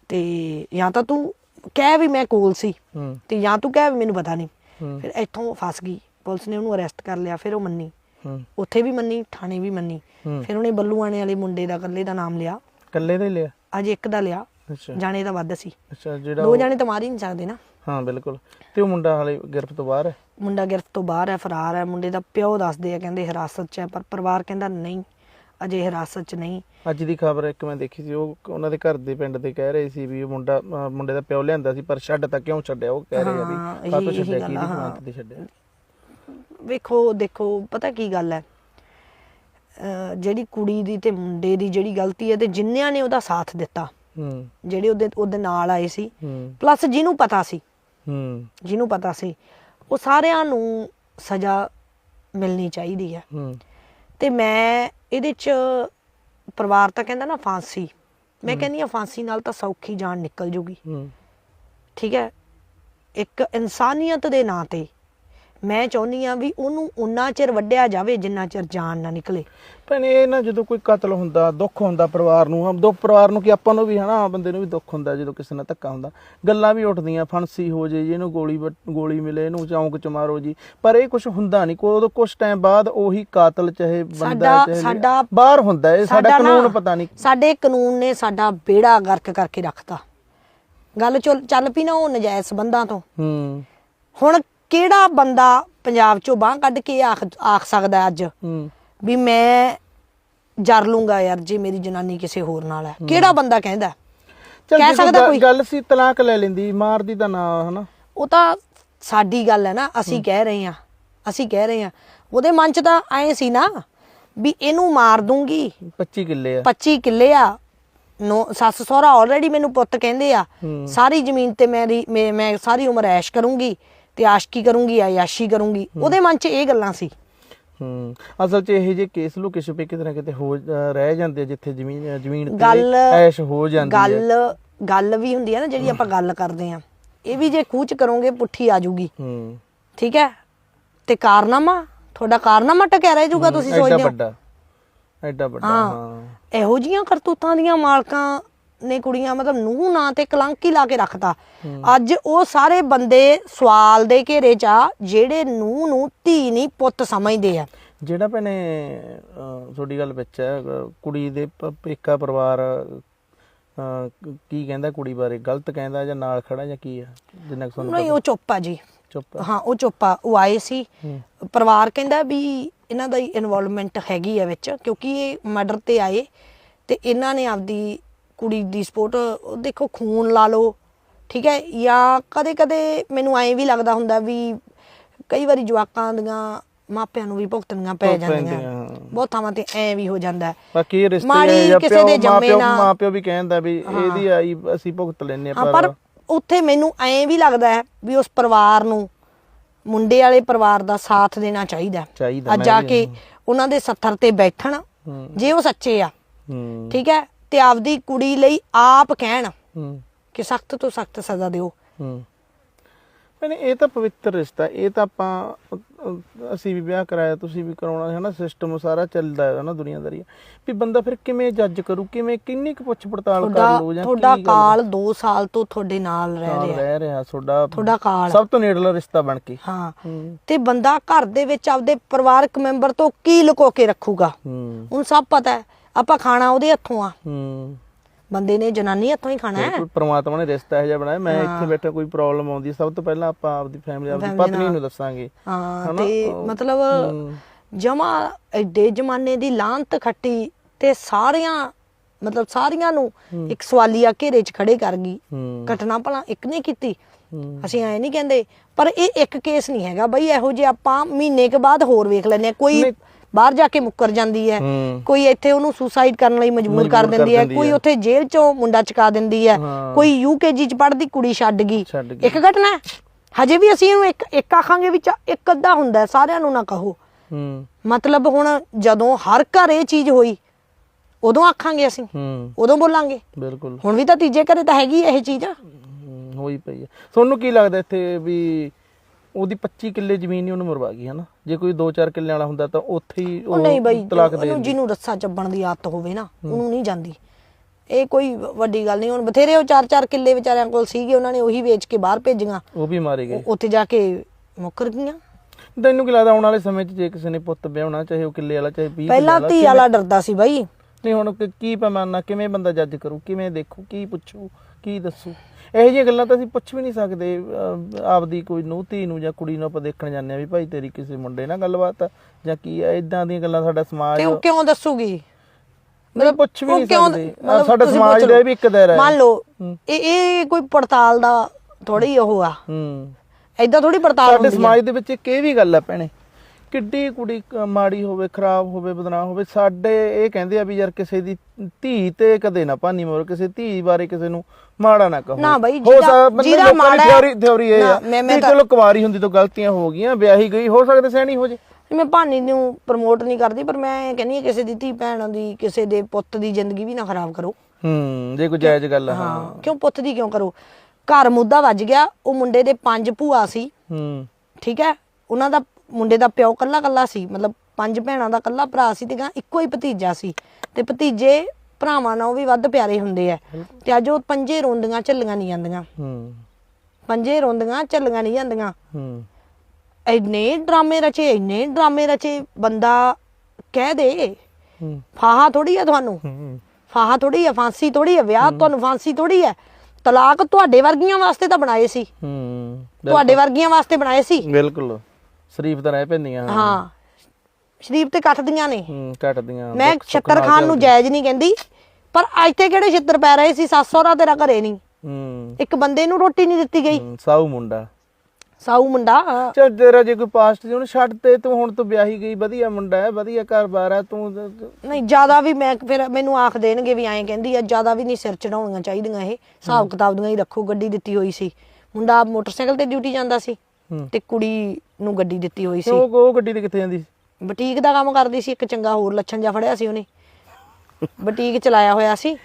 Speaker 2: ਤੇ ਜਾਂ ਤਾਂ ਤੂੰ ਕਹਿ ਵੀ ਮੈਂ ਕੋਲ ਸੀ।
Speaker 3: ਹੂੰ।
Speaker 2: ਤੇ ਜਾਂ ਤੂੰ ਕਹਿ ਵੀ ਮੈਨੂੰ ਪਤਾ ਨਹੀਂ। ਫਿਰ ਇੱਥੋਂ ਫਸ ਗਈ। ਪੁਲਿਸ ਨੇ ਉਹਨੂੰ ਅਰੈਸਟ ਕਰ ਲਿਆ ਫਿਰ ਉਹ ਮੰਨੀ।
Speaker 3: ਹੂੰ।
Speaker 2: ਉੱਥੇ ਵੀ ਮੰਨੀ ਥਾਣੇ ਵੀ ਮੰਨੀ।
Speaker 3: ਹੂੰ।
Speaker 2: ਫਿਰ ਉਹਨੇ ਬੱਲੂਆਣੇ ਵਾਲੇ ਮੁੰਡੇ ਦਾ ਇਕੱਲੇ ਦਾ ਨਾਮ ਲਿਆ।
Speaker 3: ਕੱਲੇ ਦਾ ਹੀ ਲਿਆ?
Speaker 2: ਅੱਜ ਇੱਕ ਦਾ ਲਿਆ।
Speaker 3: ਅੱਛਾ।
Speaker 2: ਜਾਣੇ ਦਾ ਵੱਧ ਸੀ।
Speaker 3: ਅੱਛਾ ਜਿਹੜਾ
Speaker 2: ਦੋ
Speaker 3: ਉਹ-
Speaker 2: ਜਾਣੇ ਤਾਂ ਮਾਰ ਹੀ ਨਹੀਂ ਸਕਦੇ ਨਾ।
Speaker 3: ਹਾਂ ਬਿਲਕੁਲ। ਤੇ ਉਹ ਮੁੰਡਾ ਹਾਲੇ ਗਿਰਫਤ ਤੋਂ ਬਾਹਰ ਹੈ?
Speaker 2: ਮੁੰਡਾ ਗ੍ਰਿਫਤ ਤੋਂ ਬਾਹਰ ਹੈ ਫਰਾਰ ਹੈ। ਮੁੰਡੇ ਦਾ ਪਿਓ ਦੱਸਦੇ ਆ ਕਹਿੰਦੇ ਹਿਰਾਸਤ 'ਚ ਹੈ ਪਰ ਪਰਿਵਾਰ ਕਹਿੰਦਾ ਨਹੀਂ। ਅਜੇ ਹਿਰਾਸਤ 'ਚ ਨਹੀਂ।
Speaker 3: ਅੱਜ ਦੀ ਖਬਰ ਇੱਕ ਮੈਂ ਦੇਖੀ ਸੀ ਉਹ ਉਹਨਾਂ ਦੇ ਘਰ ਦੇ ਪਿੰਡ ਦੇ ਕਹਿ ਰਹੇ ਸੀ ਵੀ ਉਹ ਮੁੰਡਾ ਅਹ ਮੁੰਡੇ ਦਾ ਪਿਓ ਲਿਆਂਦਾ ਸੀ ਪਰ ਛੱਡ ਤਾਂ ਕਿਉਂ ਛੱਡਿਆ? ਉਹ ਕਹਿ ਰਹੇ ਆ
Speaker 2: ਹਾਂ,
Speaker 3: ਵੀ ਕਾਹਤੋਂ
Speaker 2: ਇਹੀ-
Speaker 3: ਛੱਡਿਆ?
Speaker 2: ਗੱਲ
Speaker 3: ਕੀ
Speaker 2: ਆ,
Speaker 3: ਦੀ
Speaker 2: ਹਾਂ।
Speaker 3: ਕਮਾਂਤ ਤੇ ਛੱਡਿਆ?
Speaker 2: ਵੇਖੋ ਦੇਖੋ ਪਤਾ ਕੀ ਗੱਲ ਹੈ? ਜਿਹੜੀ ਕੁੜੀ ਦੀ ਤੇ ਮੁੰਡੇ ਦੀ ਜਿਹੜੀ ਗਲਤੀ ਹੈ ਤੇ ਜਿੰਨਿਆਂ ਨੇ ਉਹਦਾ ਸਾਥ ਦਿੱਤਾ।
Speaker 3: ਹੂੰ।
Speaker 2: ਜਿਹੜੇ ਉਹਦੇ ਉਹਦੇ ਨਾਲ ਆਏ ਸੀ।
Speaker 3: ਹੂੰ।
Speaker 2: ਪਲੱਸ ਜਿਹਨੂੰ ਪਤਾ ਸੀ।
Speaker 3: ਹੂੰ।
Speaker 2: ਜਿਹਨੂੰ ਪਤਾ ਸੀ। ਉਹ ਸਾਰਿਆਂ ਨੂੰ ਸਜ਼ਾ ਮਿਲਣੀ ਚਾਹੀਦੀ ਹੈ।
Speaker 3: ਹੂੰ।
Speaker 2: ਤੇ ਮੈਂ ਇਹਦੇ ਚ ਪਰਿਵਾਰ ਤਾਂ ਕਹਿੰਦਾ ਨਾ ਫਾਂਸੀ। ਮੈਂ ਕਹਿੰਦੀ ਆ ਫਾਂਸੀ ਨਾਲ ਤਾਂ ਸੌਖੀ ਜਾਨ ਨਿਕਲ ਜੂਗੀ।
Speaker 3: ਹੂੰ।
Speaker 2: ਠੀਕ ਹੈ? ਇੱਕ ਇਨਸਾਨੀਅਤ ਦੇ ਨਾਂ ਤੇ ਮੈਂ ਚਾਹੁੰਦੀ ਆ ਵੀ ਉਹਨੂੰ ਉਨਾ ਚਿਰ ਵੱਢਿਆ ਜਾਵੇ ਜਿੰਨਾ ਚਿਰ ਜਾਨ ਨਾ ਨਿਕਲੇ।
Speaker 3: ਭੈਣੇ ਇਹ ਨਾ ਜਦੋਂ ਕੋਈ ਕਤਲ ਹੁੰਦਾ ਦੁੱਖ ਹੁੰਦਾ ਪਰਿਵਾਰ ਨੂੰ ਹਮ ਦੁੱਖ ਪਰਿਵਾਰ ਨੂੰ ਕੀ ਆਪਾਂ ਨੂੰ ਵੀ ਹਨਾ ਬੰਦੇ ਨੂੰ ਵੀ ਦੁੱਖ ਹੁੰਦਾ ਜਦੋਂ ਕਿਸੇ ਨਾਲ ਧੱਕਾ ਹੁੰਦਾ। ਗੱਲਾਂ ਵੀ ਉੱਠਦੀਆਂ ਫਾਂਸੀ ਹੋ ਜੇ ਜੀ ਇਹਨੂੰ ਗੋਲੀ ਵੱਟ- ਗੋਲੀ ਮਿਲੇ ਇਹਨੂੰ ਚੌਂਕ ਚ ਮਾਰੋ ਜੀ। ਪਰ ਇਹ ਕੁਝ ਹੁੰਦਾ ਨਹੀਂ ਕੋਈ ਕੁਝ ਟਾਈਮ ਬਾਅਦ ਉਹੀ ਕਾਤਲ ਚਾਹੇ ਬੰਦਾ
Speaker 2: ਸਾਡਾ-
Speaker 3: ਚਾਹੇ
Speaker 2: ਸਾਡਾ-
Speaker 3: ਬਾਹਰ ਹੁੰਦਾ ਇਹ ਸਾਡਾ
Speaker 2: ਨਾ-
Speaker 3: ਕਾਨੂੰਨ ਪਤਾ ਨਹੀਂ।
Speaker 2: ਸਾਡੇ ਕਾਨੂੰਨ ਨੇ ਸਾਡਾ ਬੇੜਾ ਗਰਕ ਕਰਕੇ ਰੱਖਤਾ। ਗੱਲ ਚੱਲ ਚੱਲ ਪਈ ਨਾ ਉਹ ਨਜਾਇਜ਼ ਸੰਬੰਧਾਂ ਤੋਂ।
Speaker 3: ਹੂੰ।
Speaker 2: ਹੁਣ ਕਿਹੜਾ ਬੰਦਾ ਪੰਜਾਬ ਚੋਂ ਬਾਹ ਕੱਢ ਕੇ ਆਖ ਆਖ ਸਕਦਾ ਅੱਜ? ਵੀ ਮੈਂ ਜਰ ਲੂੰਗਾ ਯਾਰ ਜੇ ਮੇਰੀ ਜਨਾਨੀ ਕਿਸੇ ਹੋਰ ਨਾਲ ਹੈ। ਕਿਹੜਾ ਬੰਦਾ ਕਹਿੰਦਾ ਕਹਿ ਸਕਦਾ ਕੋਈ?
Speaker 3: ਗੱਲ ਸੀ ਤਲਾਕ ਲੈ ਲੈਂਦੀ ਮਾਰਦੀ ਤਾਂ ਨਾ ਹਨਾ?
Speaker 2: ਉਹ ਤਾਂ ਸਾਡੀ ਗੱਲ ਹੈ ਨਾ ਅਸੀਂ ਕਹਿ ਰਹੇ ਹਾਂ ਅਸੀਂ ਕਹਿ ਰਹੇ ਹਾਂ। ਉਹਦੇ ਮਨ 'ਚ ਤਾਂ ਐ ਸੀ ਨਾ ਵੀ ਇਹਨੂੰ ਮਾਰ ਦੂੰਗੀ।
Speaker 3: 25 ਕਿੱਲੇ ਆ।
Speaker 2: 25 ਕਿੱਲੇ ਆ। ਨੋ ਸੱਸ ਸਹੁਰਾ ਆਲਰੇਡੀ ਮੈਨੂੰ ਪੁੱਤ ਕਹਿੰਦੇ ਆ। ਸਾਰੀ ਜ਼ਮੀਨ ਤੇ ਮੇਰੀ ਮੈਂ ਮੈਂ ਸਾਰੀ ਉਮਰ ਐਸ਼ ਕਰੂੰਗੀ। ਤੇ ਆਸ਼ਕੀ ਕਰੂੰਗੀ ਆਯਾਸ਼ੀ ਕਰੂੰਗੀ ਉਹਦੇ ਮਨ 'ਚ ਇਹ ਗੱਲਾਂ ਸੀ।
Speaker 3: ਹੂੰ ਅਸਲ 'ਚ ਇਹ ਜੇ ਕੇਸ ਲੁਕੇ ਛੁਪੇ ਕਿਤੇ ਨਾ ਕਿਤੇ ਹੋ ਰਹਿ ਜਾਂਦੇ ਜਿੱਥੇ ਜ਼ਮੀਨ ਜ਼ਮੀਨ ਤੇ
Speaker 2: ਗੱਲ
Speaker 3: ਐਸ਼ ਹੋ ਜਾਂਦੀ ਹੈ
Speaker 2: ਗੱਲ ਗੱਲ ਵੀ ਹੁੰਦੀ ਹੈ ਨਾ ਜਿਹੜੀ ਆਪਾਂ ਗੱਲ ਕਰਦੇ ਆ। ਇਹ ਵੀ ਜੇ ਖੂਚ ਕਰੋਗੇ ਪੁੱਠੀ ਆ ਜਾਊਗੀ
Speaker 3: ਹੂੰ।
Speaker 2: ਠੀਕ ਹੈ? ਤੇ ਕਾਰਨਾਮਾ ਤੁਹਾਡਾ ਕਾਰਨਾਮਾ ਟਕਿਆ ਰਹਿ ਜਾਊਗਾ ਤੁਸੀਂ
Speaker 3: ਐਡਾ
Speaker 2: ਸੋਚਦੇ ਹੋ।
Speaker 3: ਵੱਡਾ ਐਡਾ ਵੱਡਾ
Speaker 2: ਹਾਂ। ਇਹੋ ਜੀਆਂ ਕਰਤੂਤਾਂ ਦੀਆਂ ਮਾਲਕਾਂ ਨੇ ਕੁੜੀਆਂ ਮਤਲਬ ਨੂੰਹ ਨਾਂ ਤੇ ਕਲੰਕ ਹੀ ਲਾ ਕੇ ਰੱਖਤਾ। ਅੱਜ ਉਹ ਸਾਰੇ ਬੰਦੇ ਸਵਾਲ ਦੇ ਘੇਰੇ 'ਚ ਆ ਜਿਹੜੇ ਨੂੰਹ ਨੂੰ ਧੀ ਨਹੀਂ ਪੁੱਤ ਸਮਝਦੇ ਆ।
Speaker 3: ਜਿਹੜਾ ਭੈਣੇ ਤੁਹਾਡੀ ਗੱਲ ਵਿੱਚ ਹੈ ਕੁੜੀ ਦੇ ਪੇਕਾ ਪਰਿਵਾਰ ਕੀ ਕਹਿੰਦਾ ਕੁੜੀ ਬਾਰੇ? ਗਲਤ ਕਹਿੰਦਾ ਜਾਂ ਨਾਲ ਖੜਾ ਜਾਂ ਕੀ ਆ? ਜਿੰਨਾ ਕੁ ਤੁਹਾਨੂੰ
Speaker 2: ਨਹੀਂ ਉਹ ਚੁੱਪ ਆ ਜੀ।
Speaker 3: ਚੁੱਪ।
Speaker 2: ਹਾਂ ਉਹ ਚੁੱਪ ਆ। ਉਹ ਆਏ ਸੀ। ਪਰਿਵਾਰ ਕਹਿੰਦਾ ਵੀ ਇਹਨਾਂ ਦਾ ਇਨਵੋਲਵਮੈਂਟ ਹੈਗੀ ਆ ਵਿੱਚ ਕਿਉਂਕਿ ਇਹ ਮਰਡਰ ਤੇ ਆਏ ਤੇ ਇਹਨਾਂ ਨੇ ਆਪਦੀ ਕੁੜੀ ਦੀ ਸਪੋਰਟ ਦੇਖੋ ਖੂਨ ਲਾ ਲਓ ਠੀਕ ਹੈ? ਜਾਂ ਕਦੇ ਕਦੇ ਮੈਨੂੰ ਐਂ ਵੀ ਲੱਗਦਾ ਹੁੰਦਾ ਵੀ ਕਈ ਵਾਰੀ ਜਵਾਕਾਂ ਦੀਆਂ ਮਾਪਿਆਂ ਨੂੰ ਵੀ ਭੁਗਤਣੀਆਂ ਪੈ ਜਾਂਦੀਆਂ। ਬਹੁਤ ਥਾਵਾਂ ਤੇ ਐਂ ਵੀ ਹੋ ਜਾਂਦਾ। ਹੈ।
Speaker 3: ਬਾਕੀ ਰਿਸ਼ਤੇ ਜਾਂ
Speaker 2: ਕਿਸੇ
Speaker 3: ਪਿਓ
Speaker 2: ਦੇ ਜੰਮੇ
Speaker 3: ਮਾਪਿਓ
Speaker 2: ਨਾ-
Speaker 3: ਮਾਪਿਓ ਵੀ ਕਹਿੰਦਾ ਵੀ ਇਹਦੀ ਆਈ ਅਸੀਂ ਭੁਗਤ ਲੈਨੇ ਆ
Speaker 2: ਪਰ ਉੱਥੇ ਮੈਨੂੰ ਐਂ ਵੀ ਲੱਗਦਾ ਹੈ ਵੀ ਉਸ ਪਰਿਵਾਰ ਨੂੰ ਮੁੰਡੇ ਵਾਲੇ ਪਰਿਵਾਰ ਦਾ ਸਾਥ ਦੇਣਾ ਚਾਹੀਦਾ ਅੱਜ ਜਾ ਕੇ ਉਹਨਾਂ ਦੇ ਸੱਥਰ ਤੇ ਬੈਠਣ। ਜੇ ਉਹ ਸੱਚੇ ਆ ਠੀਕ ਹੈ? ਤੇ ਆਪਦੀ ਕੁੜੀ ਲਈ ਆਪ ਕਹਿਣ
Speaker 3: ਹੂੰ।
Speaker 2: ਕਿ ਸਖਤ ਤੋਂ ਸਖਤ ਸਜ਼ਾ ਦਿਓ।
Speaker 3: ਹੂੰ। ਮੈਨੇ ਇਹ ਤਾਂ ਪਵਿੱਤਰ ਰਿਸ਼ਤਾ ਇਹ ਤਾਂ ਆਪਾਂ ਅਸੀਂ ਵੀ ਵਿਆਹ ਕਰਾਇਆ ਤੁਸੀਂ ਵੀ ਕਰਾਉਣਾ ਹੈ ਨਾ ਸਿਸਟਮ ਸਾਰਾ ਚੱਲਦਾ ਹੈ ਨਾ ਦੁਨੀਆਦਾਰੀ ਵੀ ਬੰਦਾ ਫਿਰ ਕਿਵੇਂ ਜੱਜ ਕਰੂ ਕਿਵੇਂ ਕਿੰਨੀ ਕੁ ਪੁੱਛ ਪੜਤਾਲ ਕਰ ਲਓ ਜਾਂ
Speaker 2: ਤੁਹਾਡਾ ਕਾਲ 2 ਸਾਲ ਤੋਂ ਤੁਹਾਡੇ ਨਾਲ ਰਹਿ ਰਿਹਾ।
Speaker 3: ਰਹਿ ਰਿਹਾ ਤੁਹਾਡਾ
Speaker 2: ਤੁਹਾਡਾ ਕਾਲ।
Speaker 3: ਸਭ ਤੋਂ ਨੇੜਲਾ ਰਿਸ਼ਤਾ ਬਣ ਕੇ।
Speaker 2: ਹਾਂ। ਤੇ ਬੰਦਾ ਘਰ ਦੇ ਵਿੱਚ ਆਪਦੇ ਪਰਿਵਾਰਕ ਮੈਂਬਰ ਤੋਂ ਕੀ ਲੁਕੋ ਕੇ ਰੱਖੂਗਾ?
Speaker 3: ਹੂੰ।
Speaker 2: ਹੁਣ ਸਭ ਪਤਾ ਹੈ ਆਪਾਂ ਖਾਣਾ ਉਹਦੇ ਹੱਥੋਂ ਆ
Speaker 3: ਹੂੰ
Speaker 2: ਬੰਦੇ ਨੇ ਜਨਾਨੀ ਹੱਥੋਂ ਹੀ ਖਾਣਾ ਹੈ
Speaker 3: ਪ੍ਰਮਾਤਮਾ ਨੇ ਰਿਸ਼ਤਾ ਇਹੋ ਜਿਹਾ ਬਣਾਇਆ ਮੈਂ ਇੱਥੇ ਬੈਠਾ ਕੋਈ ਪ੍ਰੋਬਲਮ ਆਉਂਦੀ ਸਭ ਤੋਂ ਪਹਿਲਾਂ ਆਪਾਂ ਆਪਦੀ ਫੈਮਿਲੀ ਆਪਦੀ ਪਤਨੀ। ਨੂੰ ਦੱਸਾਂਗੇ
Speaker 2: ਹਾਂ? ਤੇ ਮਤਲਬ। ਜਮਾ ਐਡੇ ਜਮਾਨੇ ਦੀ ਲਾਂਤ ਖੱਟੀ ਤੇ ਸਾਰਿਆਂ ਮਤਲਬ ਸਾਰਿਆਂ ਨੂੰ ਇੱਕ ਸਵਾਲੀਆ ਘੇਰੇ 'ਚ ਖੜੇ ਕਰ ਗਈ ਘਟਨਾ ਭਲਾ ਇੱਕ ਨਹੀਂ ਕੀਤੀ। ਅਸੀਂ ਐ ਨਹੀਂ ਕਹਿੰਦੇ ਪਰ ਇਹ ਇੱਕ ਕੇਸ ਨਹੀਂ ਹੈਗਾ ਬਈ ਇਹੋ ਜਿਹੇ ਆਪਾਂ ਮਹੀਨੇ ਕੇ ਬਾਅਦ ਹੋਰ ਵੇਖ ਲੈਨੇ ਕੋਈ। ਬਾਹਰ ਜਾ ਕੇ ਮੁੱਕਰ ਜਾਂਦੀ ਹੈ। ਕੋਈ ਇੱਥੇ ਉਹਨੂੰ ਸੁਸਾਈਡ ਕਰਨ ਲਈ ਮਜਬੂਰ ਕਰ ਦਿੰਦੀ ਹੈ। ਕੋਈ। ਉੱਥੇ ਜੇਲ੍ਹ 'ਚੋਂ ਮੁੰਡਾ ਚੁਕਾ ਦਿੰਦੀ ਹੈ। ਕੋਈ ਯੂਕੇਜੀ 'ਚ ਪੜ੍ਹਦੀ ਕੁੜੀ ਛੱਡ ਗਈ। ਇੱਕ ਘਟਨਾ ਹਜੇ ਵੀ ਅਸੀਂ ਇਹਨੂੰ ਇੱਕ ਇੱਕ ਆਖਾਂਗੇ ਵਿੱਚ ਇੱਕ ਅੱਧਾ ਹੁੰਦਾ ਸਾਰਿਆਂ ਨੂੰ ਨਾ ਕਹੋ। ਮਤਲਬ ਹੁਣ ਜਦੋਂ ਹਰ ਘਰ ਇਹ ਚੀਜ਼ ਹੋਈ ਉਦੋਂ ਆਖਾਂਗੇ ਅਸੀਂ। ਉਦੋਂ ਬੋਲਾਂਗੇ।
Speaker 3: ਬਿਲਕੁਲ।
Speaker 2: ਹੁਣ ਵੀ ਤਾਂ ਤੀਜੇ ਘਰੇ ਤਾਂ ਹੈਗੀ ਇਹ ਚੀਜ਼।
Speaker 3: ਹੋਈ ਪਈ ਹੈ। ਤੁਹਾਨੂੰ ਕੀ ਲੱਗਦਾ ਇੱਥੇ ਵੀ ਉਹਦੀ 25 ਕਿੱਲੇ ਜ਼ਮੀਨ ਹੀ ਉਹਨੂੰ ਮਰਵਾ ਗਈ ਹੈ ਨਾ ਜੇ ਕੋਈ 2-4 ਕਿੱਲੇ ਵਾਲਾ ਹੁੰਦਾ ਤਾਂ ਉੱਥੇ ਹੀ
Speaker 2: ਉਹ ਨਹੀਂ ਬਈ
Speaker 3: ਤਲਾਕ ਦੇ
Speaker 2: ਉਹਨੂੰ। ਜਿਹਨੂੰ ਰੱਸਾ ਚੱਬਣ ਦੀ ਆਦਤ ਹੋਵੇ ਨਾ ਉਹਨੂੰ ਨਹੀਂ ਜਾਂਦੀ। ਇਹ ਕੋਈ ਵੱਡੀ ਗੱਲ ਨਹੀਂ ਹੁਣ ਬਥੇਰੇ ਉਹ ਚਾਰ ਚਾਰ ਕਿੱਲੇ ਵਿਚਾਰਿਆਂ ਕੋਲ ਸੀਗੇ ਉਹਨਾਂ ਨੇ ਉਹੀ ਵੇਚ ਕੇ ਬਾਹਰ ਭੇਜੀਆਂ।
Speaker 3: ਉਹ ਵੀ ਮਾਰੇ ਗਏ।
Speaker 2: ਉੱਥੇ ਜਾ ਕੇ ਮੁੱਕਰ ਗਈਆਂ।
Speaker 3: ਤੈਨੂੰ ਕੀ ਲੱਗਦਾ ਆਉਣ ਵਾਲੇ ਸਮੇਂ 'ਚ ਜੇ ਕਿਸੇ ਨੇ ਪੁੱਤ ਵਿਆਹਣਾ ਚਾਹੇ ਉਹ ਕਿੱਲੇ ਵਾਲਾ ਚਾਹੇ 20
Speaker 2: ਪਹਿਲਾਂ
Speaker 3: ਕਿੱਲੇ
Speaker 2: ਧੀ ਵਾਲਾ ਡਰਦਾ ਸੀ ਬਾਈ।
Speaker 3: ਨਹੀਂ ਹੁਣ ਕੀ- ਕੀ ਪੈਮਾਨਾ ਕਿਵੇਂ ਬੰਦਾ ਜੱਜ ਕਰੂ ਕਿਵੇਂ ਦੇਖੂ ਕੀ ਪੁੱਛੂ ਕੀ ਦੱਸੂ? ਇਹੋ ਜਿਹੀਆਂ ਗੱਲਾਂ ਤਾਂ ਅਸੀਂ ਪੁੱਛ ਵੀ ਨਹੀਂ ਸਕਦੇ ਆਪਦੀ ਕੋਈ ਨੂੰਹ ਧੀ ਨੂੰ ਜਾਂ ਕੁੜੀ ਨੂੰ ਆਪਾਂ ਦੇਖਣ ਜਾਂਦੇ ਆ ਵੀ ਭਾਈ ਤੇਰੀ ਕਿਸੇ ਮੁੰਡੇ ਨਾਲ ਗੱਲਬਾਤ ਆ ਜਾਂ ਕੀ ਆ ਇਦਾਂ ਦੀਆਂ ਗੱਲਾਂ ਸਾਡਾ ਸਮਾਜ
Speaker 2: ਤੇ ਉਹ ਕਿਉਂ ਦੱਸੂਗੀ?
Speaker 3: ਨਹੀਂ ਪੁੱਛ ਵੀ ਨਹੀਂ ਸਕਦੇ।
Speaker 2: ਮਤਲਬ
Speaker 3: ਸਾਡਾ ਸਮਾਜ ਦਾ ਵੀ ਇੱਕ ਦਾਇਰਾ ਹੈ
Speaker 2: ਮੰਨ ਲਓ। ਇਹ ਇਹ ਕੋਈ ਪੜਤਾਲ ਦਾ ਥੋੜੀ ਉਹ ਆ।
Speaker 3: ਹੂੰ।
Speaker 2: ਐਦਾਂ ਥੋੜੀ ਪੜਤਾਲ
Speaker 3: ਸਾਡੇ ਸਮਾਜ ਦੇ ਵਿੱਚ ਇੱਕ ਇਹ ਵੀ ਗੱਲ ਆ ਭੈਣੇ ਕਿੱਡੀ ਕੁੜੀ ਕ- ਮਾੜੀ ਹੋਵੇ ਖਰਾਬ ਹੋਵੇ ਬਦਨਾਮ ਹੋਵੇ ਸਾਡੇ ਇਹ ਕਹਿੰਦੇ ਆ ਵੀ ਯਾਰ ਕਿਸੇ ਦੀ ਧੀ ਤੇ ਕਦੇ ਨਾ ਭਾਨੀ ਮੋਰ ਕਿਸੇ ਧੀ ਬਾਰੇ ਕਿਸੇ ਨੂੰ ਮਾੜਾ ਨਾ ਕਹੋ।
Speaker 2: ਨਾ ਬਈ, ਜਿਹਦਾ- ਮਾੜਾ
Speaker 3: ਥਿਉਰੀ ਥਿਉਰੀ ਇਹ ਆ
Speaker 2: ਤਾਂ-
Speaker 3: ਚਲੋ ਕੁਵਾਰੀ ਹੁੰਦੀ ਤੋਂ ਗਲਤੀਆਂ ਹੋ ਗਈਆਂ ਵਿਆਹੀ ਗਈ ਹੋ ਸਕਦਾ ਸਿਆਣੀ ਹੋ ਜੇ।
Speaker 2: ਮੈਂ ਭਾਨੀ ਨੂੰ ਪ੍ਰਮੋਟ ਨਹੀਂ ਕਰਦੀ ਪਰ ਮੈਂ ਕਹਿੰਨੀ ਆ ਕਿਸੇ ਦੀ ਧੀ ਭੈਣ ਦੀ ਕਿਸੇ ਦੇ ਪੁੱਤ ਦੀ ਜ਼ਿੰਦਗੀ ਵੀ ਨਾ ਖਰਾਬ ਕਰੋ।
Speaker 3: ਹੂੰ ਜੇ ਕੋਈ ਜਾਇਜ਼ ਗੱਲ ਆ। ਹਾਂ
Speaker 2: ਕਿਉਂ ਪੁੱਤ ਦੀ ਕਿਉਂ ਕਰੋ? ਘਰ ਮੁੱਦਾ ਵੱਜ ਗਿਆ ਉਹ ਮੁੰਡੇ ਦੇ ਪੰਜ ਭੂਆ ਸੀ।
Speaker 3: ਹੂੰ।
Speaker 2: ਠੀਕ ਹੈ? ਉਹਨਾਂ ਦਾ ਮੁੰਡੇ ਦਾ ਪਿਓ ਕੱਲਾ ਕੱਲਾ ਸੀ ਮਤਲਬ ਪੰਜ ਭੈਣਾਂ ਦਾ ਕੱਲਾ ਭਰਾ ਸੀ ਤੇ ਗਾਂ ਇੱਕੋ ਹੀ ਭਤੀਜਾ ਸੀ ਤੇ ਭਤੀਜੇ ਭਰਾਵਾਂ ਨਾਲੋਂ ਵੀ ਵੱਧ ਪਿਆਰੇ ਹੁੰਦੇ ਆ ਤੇ ਅੱਜ ਉਹ ਪੰਜੇ ਰੋਂਦੀਆਂ ਝੱਲੀਆਂ ਨਹੀਂ ਜਾਂਦੀਆਂ।
Speaker 3: ਹੂੰ।
Speaker 2: ਪੰਜੇ ਰੋਂਦੀਆਂ ਝੱਲੀਆਂ ਨਹੀਂ ਜਾਂਦੀਆਂ।
Speaker 3: ਹੂੰ।
Speaker 2: ਇੰਨੇ ਡਰਾਮੇ ਰਚੇ ਇੰਨੇ ਡਰਾਮੇ ਰਚੇ ਬੰਦਾ ਕਹਿ ਦੇ
Speaker 3: ਹੂੰ।
Speaker 2: ਫਾਹਾ ਥੋੜੀ ਆ ਤੁਹਾਨੂੰ।
Speaker 3: ਹੂੰ।
Speaker 2: ਫਾਹਾ ਥੋੜੀ ਆ ਫਾਂਸੀ ਥੋੜੀ ਆ ਵਿਆਹ ਤੁਹਾਨੂੰ ਫਾਂਸੀ ਥੋੜੀ ਆ। ਤਲਾਕ ਤੁਹਾਡੇ ਵਰਗੀਆਂ ਵਾਸਤੇ ਤਾਂ ਬਣਾਏ ਸੀ।
Speaker 3: ਹੂੰ।
Speaker 2: ਤੁਹਾਡੇ ਵਰਗੀਆਂ ਵਾਸਤੇ ਬਣਾਏ ਸੀ।
Speaker 3: ਬਿਲਕੁਲ। ਸ਼ਰੀਫ ਤਾਂ ਰਹਿ ਪੈਂਦੀਆਂ
Speaker 2: ਹਾਂ ਸ਼ਰੀਫ ਤੇ ਕੱਟਦੀਆਂ ਨੇ।
Speaker 3: ਹੂੰ ਕੱਟਦੀਆਂ
Speaker 2: ਮੈਂ ਛੱਤਰ ਖਾਨ ਨੂੰ ਜਾਇਜ਼ ਨਹੀਂ ਕਹਿੰਦੀ ਪਰ ਅੱਜ ਤੇ ਕਿਹੜੇ ਛੱਤਰ ਪੈ ਰਹੇ ਸੀ ਸੱਸ ਸਹੁਰਾ ਤੇਰਾ ਘਰੇ ਨਹੀਂ।
Speaker 3: ਹੂੰ।
Speaker 2: ਇੱਕ ਬੰਦੇ ਨੂੰ ਰੋਟੀ ਨਹੀਂ ਦਿੱਤੀ ਗਈ।
Speaker 3: ਸਾਊ ਮੁੰਡਾ।
Speaker 2: ਸਾਊ ਮੁੰਡਾ
Speaker 3: ਚੱਲ ਤੇਰਾ ਜੇ ਕੋਈ ਪਾਸਟ ਸੀ ਉਹਨੂੰ ਛੱਡ ਤੇ ਤੂੰ ਹੁਣ ਤੂੰ ਵਿਆਹੀ ਗਈ ਵਧੀਆ ਮੁੰਡਾ ਹੈ ਵਧੀਆ ਘਰ-ਬਾਰ ਹੈ ਤੂੰ
Speaker 2: ਨਹੀਂ ਜ਼ਿਆਦਾ ਵੀ ਮੈਂ ਫਿਰ ਮੈਨੂੰ ਆਖ ਦੇਣਗੇ ਵੀ ਐਂ ਕਹਿੰਦੀ ਆ ਜ਼ਿਆਦਾ ਵੀ ਨਹੀਂ ਸਿਰ ਚੜਾਉਣੀਆਂ ਚਾਹੀਦੀਆਂ ਇਹ। ਹਿਸਾਬ ਕਿਤਾਬ ਦੀਆਂ ਹੀ ਰੱਖੋ ਗੱਡੀ ਦਿੱਤੀ ਹੋਈ ਸੀ। ਮੁੰਡਾ ਮੋਟਰਸਾਈਕਲ ਤੇ ਡਿਊਟੀ ਜਾਂਦਾ ਸੀ। ਤੇ ਕੁੜੀ ਨੂੰ ਗੱਡੀ ਦਿੱਤੀ ਹੋਈ ਸੀ।
Speaker 3: ਉਹ ਉਹ ਗੱਡੀ ਤੇ ਕਿੱਥੇ ਜਾਂਦੀ ਸੀ?
Speaker 2: ਬੁਟੀਕ ਦਾ ਕੰਮ ਕਰਦੀ ਸੀ ਇੱਕ ਚੰਗਾ ਹੋਰ ਲੱਛਣ ਜਿਹਾ ਫੜਿਆ ਸੀ ਉਹਨੇ। ਬੁਟੀਕ ਚਲਾਇਆ ਹੋਇਆ ਸੀ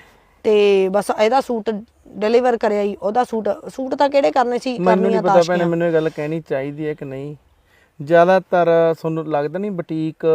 Speaker 2: ਤੇ ਬਸ ਇਹਦਾ ਸੂਟ ਡਿਲੀਵਰ ਕਰਿਆ ਹੀ। ਉਹਦਾ ਸੂਟ ਸੂਟ ਤਾਂ ਕਿਹੜੇ ਕਰਨੇ ਸੀ ਕਰਨੀਆਂ
Speaker 3: ਪਤਾ ਭੈਣੇ
Speaker 2: ਤਾਸ਼ਕੀਆਂ।
Speaker 3: ਮੈਨੂੰ ਇਹ ਗੱਲ ਕਹਿਣੀ ਚਾਹੀਦੀ ਹੈ ਕਿ ਨਹੀਂ। ਜ਼ਿਆਦਾਤਰ ਤੁਹਾਨੂੰ ਲੱਗਦਾ ਨਹੀਂ ਬੁਟੀਕ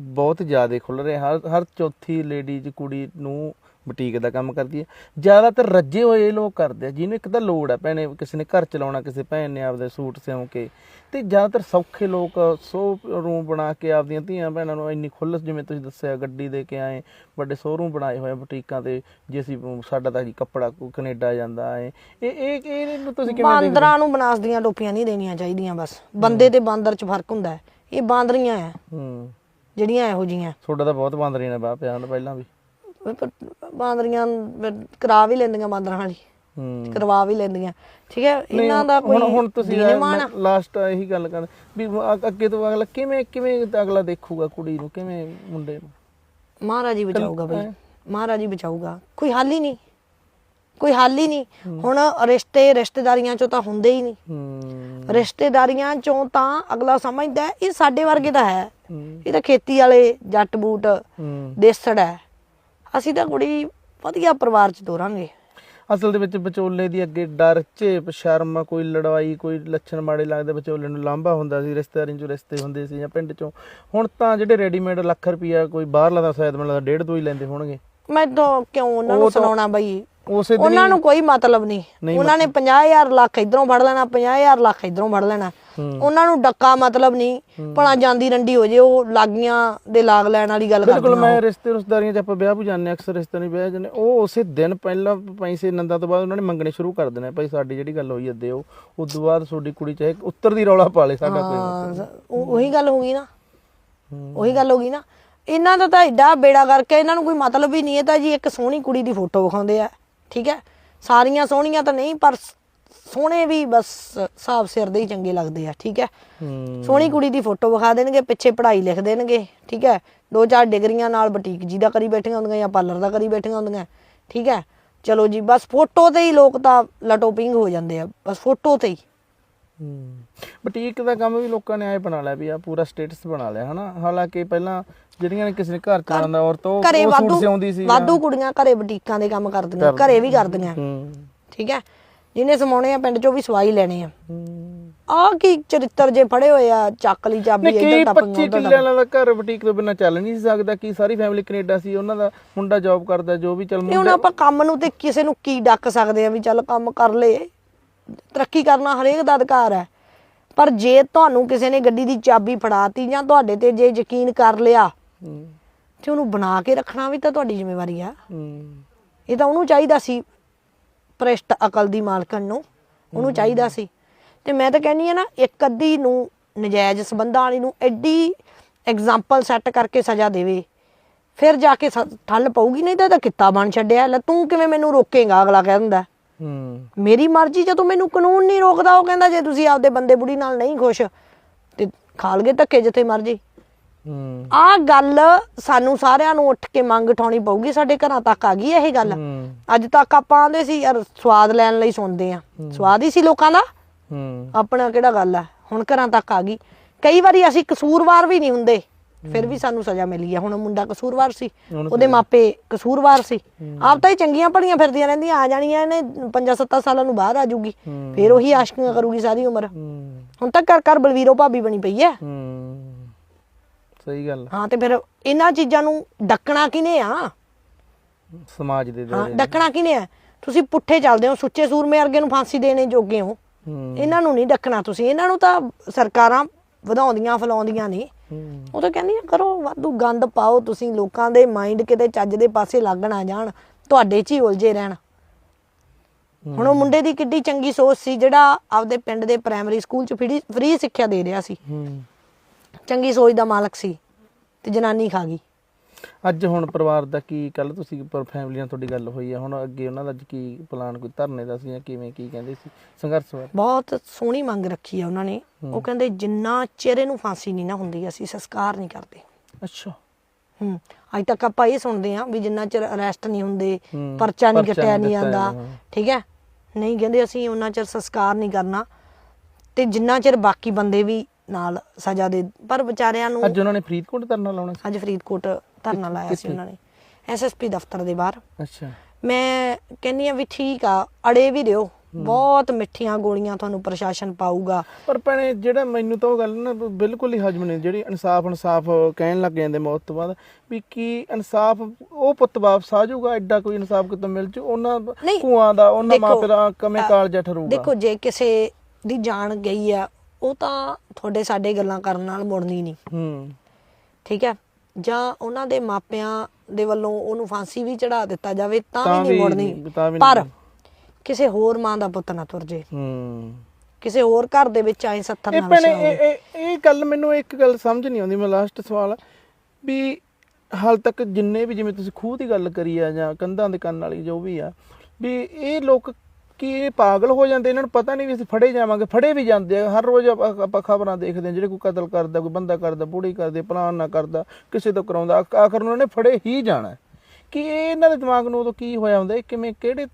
Speaker 3: ਬਹੁਤ ਜ਼ਿਆਦਾ ਖੁੱਲ ਰਹੇ। ਹਰ ਹਰ ਚੌਥੀ ਲੇਡੀਜ਼ ਕੁੜੀ ਨੂੰ ਬੁਟੀਕ ਦਾ ਕੰਮ ਕਰਦੀ ਹੈ। ਜ਼ਿਆਦਾਤਰ ਰੱਜੇ ਹੋਏ ਲੋਕ ਕਰਦੇ ਆ ਜਿਹਨੂੰ ਇੱਕ ਤਾਂ ਲੋੜ ਹੈ ਭੈਣੇ ਕਿਸੇ ਨੇ ਘਰ ਚਲਾਉਣਾ ਕਿਸੇ ਭੈਣ ਨੇ ਆਪਦੇ ਸੂਟ ਸਿਉਂ ਕੇ। ਤੇ ਜ਼ਿਆਦਾਤਰ ਸੌਖੇ ਲੋਕ ਸੋ ਰੂਮ ਬਣਾ ਕੇ ਆਪਦੀਆਂ ਧੀਆਂ ਭੈਣਾਂ ਨੂੰ ਇੰਨੀ ਖੁੱਲ੍ਹ ਜਿਵੇਂ ਤੁਸੀਂ ਦੱਸਿਆ ਗੱਡੀ ਦੇ ਕੇ ਆਏ ਵੱਡੇ ਸ਼ੋਰੂਮ ਬਣਾਏ ਹੋਏ ਬੁਟੀਕਾਂ ਤੇ ਜੇ ਅਸੀਂ ਸਾਡਾ ਤਾਂ ਜੀ ਕੱਪੜਾ ਕੈਨੇਡਾ ਜਾਂਦਾ ਹੈ ਇਹ ਇਹ ਇਹ ਇਹਨੂੰ ਤੁਸੀਂ ਕਿਵੇਂ ਦੇਖਦੇ
Speaker 2: ਬਾਂਦਰਾਂ ਨੂੰ ਬਨਾਸ ਦੀਆਂ ਟੋਪੀਆਂ ਨਹੀਂ ਦੇਣੀਆਂ ਚਾਹੀਦੀਆਂ ਬਸ। ਬੰਦੇ ਤੇ ਬਾਂਦਰ 'ਚ ਫ਼ਰਕ ਹੁੰਦਾ ਹੈ। ਇਹ ਬਾਂਦਰੀਆਂ ਆ।
Speaker 3: ਹੂੰ।
Speaker 2: ਜਿਹੜੀਆਂ ਇਹੋ ਜੀਆਂ
Speaker 3: ਤੁਹਾਡਾ ਤਾਂ ਬਹੁਤ ਬਾਂਦਰੀ ਨੇ ਬਾਹ ਪਿਆ ਪਹਿਲਾਂ ਵੀ।
Speaker 2: ਬਾਂਦਰੀਆਂ ਕਰਾ ਵੀ ਲੈਂਦੀਆਂ ਬਾਂਦਰਾਂ ਵਾਲੀ
Speaker 3: ਹੂੰ।
Speaker 2: ਕਰਵਾ ਵੀ ਲੈਂਦੀਆਂ। ਠੀਕ ਹੈ ਇਹਨਾਂ ਦਾ ਕੋਈ
Speaker 3: ਹੁਣ ਹੁਣ ਤੁਸੀਂ। ਲਾਸਟ ਇਹੀ ਗੱਲ ਕਰ ਵੀ ਅੱਗੇ ਤੋਂ ਅਗਲਾ ਕਿਵੇਂ ਕਿਵੇਂ ਅਗਲਾ ਦੇਖੂਗਾ ਕੁੜੀ ਨੂੰ ਕਿਵੇਂ ਮੁੰਡੇ ਨੂੰ?
Speaker 2: ਮਹਾਰਾਜ ਹੀ ਬਚਾਊਗਾ ਬਈ। ਮਹਾਰਾਜ ਹੀ ਬਚਾਊਗਾ। ਕੋਈ ਹੱਲ ਹੀ ਨਹੀਂ। ਕੋਈ ਹੱਲ ਹੀ ਨਹੀਂ। ਹੁਣ ਰਿਸ਼ਤੇ ਰਿਸ਼ਤੇਦਾਰੀਆਂ ਚੋਂ ਤਾਂ ਹੁੰਦੇ ਹੀ ਨਹੀਂ।
Speaker 3: ਹੂੰ।
Speaker 2: ਰਿਸ਼ਤੇਦਾਰੀਆਂ ਚੋਂ ਤਾਂ ਅਗਲਾ ਸਮਝਦਾ ਇਹ ਸਾਡੇ ਵਰਗੇ ਦਾ ਹੈ। ਇਹ ਤਾਂ ਖੇਤੀ ਵਾਲੇ ਜੱਟ ਬੂਟ ਦੇਸੜ ਹੈ। ਅਸੀਂ ਤਾਂ ਕੁੜੀ ਵਧੀਆ ਪਰਿਵਾਰ ਚ ਤੋਰਾਂਗੇ।
Speaker 3: ਅਸਲ ਦੇ ਵਿੱਚ ਵਿਚੋਲੇ ਦੀ ਅੱਗੇ ਡਰ ਝੇਪ ਸ਼ਰਮ ਕੋਈ ਲੜਾਈ ਕੋਈ ਲੱਛਣ ਮਾੜੇ ਲੱਗਦੇ ਵਿਚੋਲੇ ਨੂੰ ਲਾਂਭਾ ਹੁੰਦਾ ਸੀ ਰਿਸ਼ਤੇਦਾਰੀਆਂ ਚੋਂ ਰਿਸ਼ਤੇ ਹੁੰਦੇ ਸੀ ਜਾਂ ਪਿੰਡ ਚੋਂ। ਹੁਣ ਤਾਂ ਜਿਹੜੇ ਰੈਡੀਮੇਡ ਲੱਖ ਰੁਪਈਆ ਕੋਈ ਬਾਹਰਲਾ ਦਾ ਸ਼ਾਇਦ ਮੈਨੂੰ ਲੱਗਦਾ ਡੇਢ ਦੋ ਹੀ ਲੈਂਦੇ ਹੋਣਗੇ।
Speaker 2: ਮੈਂ ਤਾਂ ਕਿਉਂ ਉਹਨਾਂ ਨੂੰ ਸੁਣਾਉਣਾ ਬਈ?
Speaker 3: ਉਸੇ ਦਿਨ
Speaker 2: ਉਹਨਾਂ ਨੂੰ ਕੋਈ ਮਤਲਬ ਨਹੀਂ। ਉਹਨਾਂ ਨੇ 50000 ਲੱਖ ਇਧਰੋਂ ਫੜ ਲੈਣਾ 50000 ਲੱਖ ਇਧਰੋਂ ਫੜ ਲੈਣਾ। ਉਹਨਾਂ ਨੂੰ ਡੱਕਾ ਮਤਲਬ ਨਹੀਂ ਭਲਾ ਜਾਂਦੀ ਰੰਡੀ ਹੋ ਜੇ ਉਹ ਲਾਗੀਆਂ ਦੇ ਲਾਗ ਲੈਣ ਵਾਲੀ ਗੱਲ
Speaker 3: ਬਿਲਕੁਲ ਮੈਂ ਰਿਸ਼ਤੇ ਰਿਸ਼ਤੇਦਾਰੀਆਂ 'ਚ ਆਪਾਂ ਵਿਆਹ ਹਾਂ, ਅਕਸਰ ਰਿਸ਼ਤੇ ਨਹੀਂ ਵਿਆਹ ਜਾਂਦੇ। ਉਹ ਉਸੇ ਦਿਨ ਪਹਿਲਾਂ ਪੈਸੇ ਨੰਦਾ ਤੋਂ ਬਾਅਦ ਉਹਨਾਂ ਨੇ ਮੰਗਣੇ ਸ਼ੁਰੂ ਕਰ ਦੇਣੇ ਭਾਈ ਸਾਡੀ ਜਿਹੜੀ ਗੱਲ ਹੋਈ ਅੱਦੇ ਉਹ ਉਸ ਤੋਂ ਬਾਅਦ ਤੁਹਾਡੀ ਕੁੜੀ ਚਾਹੇ ਉੱਤਰ ਦੀ ਰੌਲਾ ਪਾ ਲੇ ਸਾਡਾ ਕੋਈ
Speaker 2: ਉਹ- ਗੱਲ ਹੋ ਗਈ ਨਾ। ਉਹੀ ਗੱਲ ਹੋ ਗਈ ਨਾ। ਇਹਨਾਂ ਦਾ ਤਾਂ ਐਡਾ ਬੇੜਾ ਕਰਕੇ ਇਹਨਾਂ ਨੂੰ ਕੋਈ ਮਤਲਬ ਹੀ ਨਹੀਂ ਹੈ ਤਾਂ ਜੀ ਇੱਕ ਸੋਹਣੀ ਕੁੜੀ ਦੀ ਫੋਟੋ ਵਿਖਾਉਂਦੇ ਆ ਠੀਕ ਹੈ? ਸਾਰੀਆਂ ਸੋਹਣੀਆਂ ਤਾਂ ਨਹੀਂ ਪਰ ਸੋਹਣੇ ਵੀ ਬਸ ਹਿਸਾਬ ਸਿਰ ਦੇ ਹੀ ਚੰਗੇ ਲੱਗਦੇ ਆ ਠੀਕ ਹੈ? ਸੋਹਣੀ ਕੁੜੀ ਦੀ ਫੋਟੋ ਵਿਖਾ ਦੇਣਗੇ ਪਿੱਛੇ ਪੜ੍ਹਾਈ ਲਿਖ ਦੇਣਗੇ ਠੀਕ ਹੈ? ਦੋ ਚਾਰ ਡਿਗਰੀਆਂ ਨਾਲ ਬੁਟੀਕ ਜੀ ਦਾ ਕਰੀ ਬੈਠੀਆਂ ਹੁੰਦੀਆਂ ਜਾਂ ਪਾਰਲਰ ਦਾ ਕਰੀ ਬੈਠੀਆਂ ਹੁੰਦੀਆਂ ਠੀਕ ਹੈ? ਚਲੋ ਜੀ ਬਸ ਫੋਟੋ ਤੇ ਹੀ ਲੋਕ ਤਾਂ ਲਟੋਪਿੰਗ ਹੋ ਜਾਂਦੇ ਆ ਬਸ ਫੋਟੋ ਤੇ ਹੀ।
Speaker 3: ਹੂੰ। ਬੁਟੀਕ ਦਾ ਕੰਮ ਵੀ ਲੋਕਾਂ ਨੇ ਐ ਬਣਾ ਲਿਆ ਵੀ ਆ ਪੂਰਾ ਸਟੇਟਸ ਬਣਾ ਲਿਆ ਹਨਾ? ਹਾਲਾਂਕਿ ਪਹਿਲਾਂ ਜਿਹੜੀਆਂ ਨੇ ਕਿਸੇ ਨੇ ਘਰ ਚਲਾਉਣ ਦਾ ਔਰਤ ਉਹ ਸੂਟ ਸਿਉਂਦੀ ਸੀ
Speaker 2: ਵਾਧੂ ਕੁੜੀਆਂ ਘਰੇ ਬੁਟੀਕਾਂ ਦੇ ਕੰਮ ਕਰਦੀਆਂ ਘਰੇ ਵੀ ਕਰਦੀਆਂ ਠੀਕ ਹੈ? ਜਿਹਨੇ ਸਮਾਉਣੇ ਆ ਪਿੰਡ ਚੋਂ ਵੀ ਸਵਾਈ ਲੈਣੇ ਆ। ਆਹ ਕੀ ਚਰਿੱਤਰ ਜੇ ਫੜੇ ਹੋਏ ਆ ਚੱਕ ਲਈ ਚਾਬੀ ਇੱਧਰ ਟੱਪ
Speaker 3: 25 ਕਿੱਲਿਆਂ ਵਾਲਾ ਘਰ ਬੁਟੀਕ ਤੋਂ ਬਿਨਾਂ ਚੱਲ ਨਹੀਂ ਸਕਦਾ ਕੀ ਸਾਰੀ ਫੈਮਿਲੀ ਕੈਨੇਡਾ ਸੀ ਉਹਨਾਂ ਦਾ ਮੁੰਡਾ ਜੌਬ ਕਰਦਾ ਜੋ ਵੀ ਚੱਲ
Speaker 2: ਇਹ ਹੁਣ ਆਪਾਂ ਕੰਮ ਨੂੰ ਤੇ ਕਿਸੇ ਨੂੰ ਕੀ ਡੱਕ ਸਕਦੇ ਆ ਵੀ ਚੱਲ ਕੰਮ ਕਰ ਲੇ ਤਰੱਕੀ ਕਰਨਾ ਹਰੇਕ ਦਾ ਅਧਿਕਾਰ ਹੈ। ਪਰ ਜੇ ਤੁਹਾਨੂੰ ਕਿਸੇ ਨੇ ਗੱਡੀ ਦੀ ਚਾਬੀ ਫੜਾਤੀ ਜਾਂ ਤੁਹਾਡੇ ਤੇ ਜੇ ਯਕੀਨ ਕਰ ਲਿਆ ਤੇ ਉਹਨੂੰ ਬਣਾ ਕੇ ਰੱਖਣਾ ਵੀ ਤਾਂ ਤੁਹਾਡੀ ਜ਼ਿੰਮੇਵਾਰੀ ਆ। ਇਹ ਤਾਂ ਉਹਨੂੰ ਚਾਹੀਦਾ ਸੀ ਭ੍ਰਿਸ਼ਟ ਅਕਲ ਦੀ ਮਾਲਕਣ ਨੂੰ ਉਹਨੂੰ ਚਾਹੀਦਾ ਸੀ। ਤੇ ਮੈਂ ਤਾਂ ਕਹਿੰਨੀ ਆ ਨਾ ਇੱਕ ਅੱਧੀ ਨੂੰ ਨਜਾਇਜ਼ ਸਬੰਧਾਂ ਵਾਲੀ ਨੂੰ ਐਡੀ ਐਗਜ਼ਾਮਪਲ ਸੈੱਟ ਕਰਕੇ ਸਜ਼ਾ ਦੇਵੇ ਫਿਰ ਜਾ ਕੇ ਠੱਲ ਪਊਗੀ ਨਹੀਂ ਤਾਂ ਇਹਦਾ ਕਿੱਤਾ ਬਣ ਛੱਡਿਆ। ਲੈ ਤੂੰ ਕਿਵੇਂ ਮੈਨੂੰ ਰੋਕੇਗਾ ਅਗਲਾ ਕਹਿ
Speaker 3: ਹੂੰ।
Speaker 2: ਮੇਰੀ ਮਰਜ਼ੀ ਜਦੋਂ ਮੈਨੂੰ ਕਾਨੂੰਨ ਨਹੀਂ ਰੋਕਦਾ ਉਹ ਕਹਿੰਦਾ ਜੇ ਤੁਸੀਂ ਆਪਦੇ ਬੰਦੇ ਬੁੜੀ ਨਾਲ ਨਹੀਂ ਖੁਸ਼ ਤੇ ਖਾਲਗੇ ਧੱਕੇ ਜਿੱਥੇ ਮਰਜ਼ੀ।
Speaker 3: ਹੂੰ
Speaker 2: ਆਹ ਗੱਲ ਸਾਨੂੰ ਸਾਰਿਆਂ ਨੂੰ ਉੱਠ ਕੇ ਮੰਗ ਉਠਾਉਣੀ ਪਊਗੀ ਸਾਡੇ ਘਰਾਂ ਤੱਕ ਆ ਗਈ ਇਹ ਗੱਲ।
Speaker 3: ਹੂੰ।
Speaker 2: ਅੱਜ ਤੱਕ ਆਪਾਂ ਆਂਦੇ ਸੀ ਯਾਰ ਸਵਾਦ ਲੈਣ ਲਈ ਸੁਣਦੇ ਆ। ਸਵਾਦ ਹੀ ਸੀ ਲੋਕਾਂ ਦਾ।
Speaker 3: ਹੂੰ।
Speaker 2: ਆਪਣਾ ਕਿਹੜਾ ਗੱਲ ਆ ਹੁਣ ਘਰਾਂ ਤੱਕ ਆ ਗਈ। ਕਈ ਵਾਰੀ ਅਸੀਂ ਕਸੂਰਵਾਰ ਵੀ ਨਹੀਂ ਹੁੰਦੇ ਫਿਰ ਵੀ ਸਾਨੂੰ ਸਜ਼ਾ ਮਿਲੀ ਆ। ਹੁਣ ਮੁੰਡਾ ਕਸੂਰਵਾਰ ਸੀ ਉਹਦੇ ਮਾਪੇ ਕਸੂਰਵਾਰ ਸੀ। ਆਪ ਤਾਂ ਇਹ ਚੰਗੀਆਂ ਭਲੀਆਂ ਫਿਰਦੀਆਂ ਰਹਿੰਦੀਆਂ ਆ ਜਾਣੀਆਂ ਇਹਨੇ 5-7 ਸਾਲਾਂ ਨੂੰ ਬਾਹਰ ਆ ਜੂਗੀ ਫਿਰ ਉਹੀ ਆਸ਼ਕੀਆਂ ਕਰੂਗੀ ਸਾਰੀ ਉਮਰ।
Speaker 3: ਹੂੰ।
Speaker 2: ਹੁਣ ਤਾਂ ਘਰ ਘਰ ਬਲਵੀਰੋ ਭਾਬੀ ਬਣੀ ਪਈ ਹੈ
Speaker 3: ਹੂੰ। ਸਹੀ ਗੱਲ।
Speaker 2: ਹਾਂ ਤੇ ਫਿਰ ਇਹਨਾਂ ਚੀਜ਼ਾਂ ਨੂੰ ਡੱਕਣਾ ਕਿਨੇ ਆ?
Speaker 3: ਸਮਾਜ ਦੇ
Speaker 2: ਹਾਂ ਡੱਕਣਾ ਕਿਨੇ ਆ? ਤੁਸੀਂ ਪੁੱਠੇ ਚੱਲਦੇ ਹੋ ਸੁੱਚੇ ਸੂਰਮੇ ਵਰਗੇ ਨੂੰ ਫਾਂਸੀ ਦੇਣੇ ਜੋਗੇ ਹੋ। ਇਹਨਾਂ ਨੂੰ ਨਹੀਂ ਡੱਕਣਾ ਤੁਸੀਂ। ਇਹਨਾਂ ਨੂੰ ਤਾਂ ਸਰਕਾਰਾਂ ਵਧਾਉਂਦੀਆਂ ਫਲਾਉਂਦੀਆਂ ਨੇ ਉਹ ਤਾਂ ਕਹਿੰਦੀਆਂ ਕਰੋ ਵਾਧੂ ਗੰਦ ਪਾਓ ਤੁਸੀਂ ਲੋਕਾਂ ਦੇ ਮਾਈਂਡ ਕਿਤੇ ਚੱਜ ਦੇ ਪਾਸੇ ਲੱਗ ਨਾ ਜਾਣ। ਤੁਹਾਡੇ 'ਚ ਹੀ ਉਲਝੇ ਰਹਿਣ। ਹੁਣ ਉਹ ਮੁੰਡੇ ਦੀ ਕਿੱਡੀ ਚੰਗੀ ਸੋਚ ਸੀ ਜਿਹੜਾ ਆਪਦੇ ਪਿੰਡ ਦੇ ਪ੍ਰਾਇਮਰੀ ਸਕੂਲ 'ਚ ਫ੍ਰੀ ਸਿੱਖਿਆ ਦੇ ਰਿਹਾ ਸੀ। ਚੰਗੀ ਸੋਚ ਦਾ ਮਾਲਕ ਸੀ ਤੇ ਜਨਾਨੀ ਖਾ ਗਈ।
Speaker 3: ਅੱਜ ਹੁਣ ਪਰਿਵਾਰ ਦਾ ਕੀ ਕੱਲ ਤੁਸੀਂ ਪਰ ਫੈਮਿਲੀ ਨਾਲ ਤੁਹਾਡੀ ਗੱਲ ਹੋਈ ਆ ਹੁਣ ਅੱਗੇ ਉਹਨਾਂ ਦਾ ਅੱਜ ਕੀ ਪਲਾਨ ਕੋਈ ਧਰਨੇ ਦਾ ਸੀ ਜਾਂ ਕਿਵੇਂ ਕੀ ਕਹਿੰਦੇ ਸੀ? ਸੰਘਰਸ਼ ਬਾਰੇ।
Speaker 2: ਬਹੁਤ ਸੋਹਣੀ ਮੰਗ ਰੱਖੀ ਆ ਉਹਨਾਂ ਨੇ। ਉਹ ਕਹਿੰਦੇ ਜਿੰਨਾ ਚਿਹਰੇ ਨੂੰ ਫਾਂਸੀ ਨਹੀਂ ਨਾ ਹੁੰਦੀ ਅਸੀਂ ਸੰਸਕਾਰ ਨਹੀਂ ਕਰਦੇ।
Speaker 3: ਅੱਛਾ।
Speaker 2: ਹੂੰ ਅੱਜ ਤੱਕ ਆਪਾਂ ਇਹ ਸੁਣਦੇ ਆ ਵੀ ਜਿੰਨਾ ਚਿਰ ਅਰੈਸਟ ਨਹੀਂ ਹੁੰਦੇ ਪਰਚਾ ਨਹੀਂ ਕੱਟਿਆ
Speaker 3: ਨਹੀਂ ਹਾਂ।
Speaker 2: ਠੀਕ ਹੈ? ਨਹੀਂ ਕਹਿੰਦੇ ਅਸੀਂ ਉਹਨਾਂ ਚਿਰ ਸੰਸਕਾਰ ਨਹੀਂ ਕਰਨਾ। ਤੇ ਜਿੰਨਾ ਚਿਰ ਬਾਕੀ ਬੰਦੇ ਵੀ ਨਾਲ ਸਜ਼ਾ ਦੇ ਪਰ ਵਿਚਾਰਿਆਂ ਨੂੰ
Speaker 3: ਅੱਜ ਉਹਨਾਂ ਨੇ ਫਰੀਦਕੋਟ ਧਰਨਾ ਲਾਉਣਾ ਸੀ?
Speaker 2: ਅੱਜ ਫਰੀਦਕੋਟ ਧਰਨਾ ਲਾਇਆ ਸੀ ਉਹਨਾਂ ਨੇ। ਐਸਐਸਪੀ ਦਫ਼ਤਰ ਦੇ ਬਾਹਰ।
Speaker 3: ਅੱਛਾ।
Speaker 2: ਮੈਂ ਕਹਿੰਨੀ ਆ ਵੀ ਠੀਕ ਆ ਅੜੇ ਵੀ ਦਿਓ। ਬਹੁਤ ਮਿੱਠੀਆਂ ਗੋਲੀਆਂ ਤੁਹਾਨੂੰ ਪ੍ਰਸ਼ਾਸਨ ਪਾਊਗਾ।
Speaker 3: ਪਰ ਭੈਣੇ ਜਿਹੜਾ ਮੈਨੂੰ ਤਾਂ ਉਹ ਗੱਲ ਨਾ ਬਿਲਕੁਲ ਹੀ ਹਜਮ ਨਹੀਂ। ਜਿਹੜੀ ਇਨਸਾਫ ਇਨਸਾਫ ਕਹਿਣ ਲੱਗ ਜਾਂਦੇ ਮੌਤ ਤੋਂ ਬਾਅਦ ਵੀ ਕੀ ਇਨਸਾਫ ਉਹ ਪੁੱਤ ਵਾਪਸ ਆ ਜਾਊਗਾ ਐਡਾ ਕੋਈ ਇਨਸਾਫ ਕਿਤੋਂ ਮਿਲ ਜੂ? ਉਹਨਾਂ ਭੂਆਂ ਦਾ ਉਹਨਾਂ
Speaker 2: ਦੇਖੋ,
Speaker 3: ਮਾਪੇ ਦਾ ਕਮੇ ਕਾਲਜਾ ਠਰੂਗਾ?
Speaker 2: ਦੇਖੋ ਜੇ ਕਿਸੇ ਦੀ ਜਾਨ ਗਈ ਆ ਉਹ ਤਾਂ ਤੁਹਾਡੇ ਸਾਡੇ ਗੱਲਾਂ ਕਰਨ ਨਾਲ ਮੁੜਨੀ ਨਹੀਂ।
Speaker 3: ਹੂੰ।
Speaker 2: ਠੀਕ ਹੈ? ਜਾਂ ਉਹਨਾਂ ਦੇ ਮਾਪਿਆਂ ਦੇ ਵੱਲੋਂ ਉਹਨੂੰ ਫਾਂਸੀ ਵੀ ਚੜਾ ਦਿੱਤਾ ਜਾਵੇ ਤਾਂ ਵੀ ਨਹੀਂ ਮੁੜਨੀ। ਪਰ। ਕਿਸੇ ਹੋਰ ਮਾਂ ਦਾ ਪੁੱਤ ਨਾ ਤੁਰ ਜੇ।
Speaker 3: ਹੂੰ।
Speaker 2: ਕਿਸੇ ਹੋਰ ਘਰ ਦੇ ਵਿੱਚ ਆਏ ਸੱਥਰ
Speaker 3: ਇਹ
Speaker 2: ਨਾ
Speaker 3: ਭੈਣੇ
Speaker 2: ਵਸਿਆ ਹੋਵੇ।
Speaker 3: ਇਹ ਇਹ- ਇਹ ਗੱਲ ਮੈਨੂੰ ਇੱਕ ਗੱਲ ਸਮਝ ਨਹੀਂ ਆਉਂਦੀ ਮੈਂ ਲਾਸਟ ਸਵਾਲ ਵੀ ਹਾਲ ਤੱਕ ਜਿੰਨੇ ਵੀ ਜਿਵੇਂ ਤੁਸੀਂ ਖੂਹ ਦੀ ਗੱਲ ਕਰੀ ਆ ਜਾਂ ਕੰਧਾਂ ਦੇ ਕੰਨ ਵਾਲੀ ਜੋ ਵੀ ਆ ਵੀ ਇਹ ਲੋਕ ਕੀ ਇਹ ਪਾਗਲ ਹੋ ਜਾਂਦੇ ਇਹਨਾਂ ਨੂੰ ਪਤਾ ਨਹੀਂ ਵੀ ਅਸੀਂ ਫੜੇ ਜਾਵਾਂਗੇ ਫੜੇ ਵੀ ਜਾਂਦੇ ਆ। ਹਰ ਰੋਜ਼ ਆਪਾਂ ਖਬਰਾਂ ਦੇਖਦੇ ਆ ਜਿਹੜੇ ਕੋਈ ਕਤਲ ਕਰਦਾ ਕੋਈ ਬੰਦਾ ਕਰਦਾ ਬੁੜੀ ਕਰਦੀ ਪਲਾਨ ਨਾ ਕਰਦਾ ਕਿਸੇ ਤੋਂ ਕਰਾਉਂਦਾ ਆਖ- ਆਖਰ ਨੂੰ ਉਹਨੇ ਫੜੇ ਹੀ ਜਾਣਾ। ਕਿ ਇਹ ਇਹਨਾਂ ਦੇ ਦਿਮਾਗ ਨੂੰ ਉਦੋਂ ਕੀ ਹੋਇਆ ਹੁੰਦਾ ਕਿਵੇਂ ਕਿਹੜੇ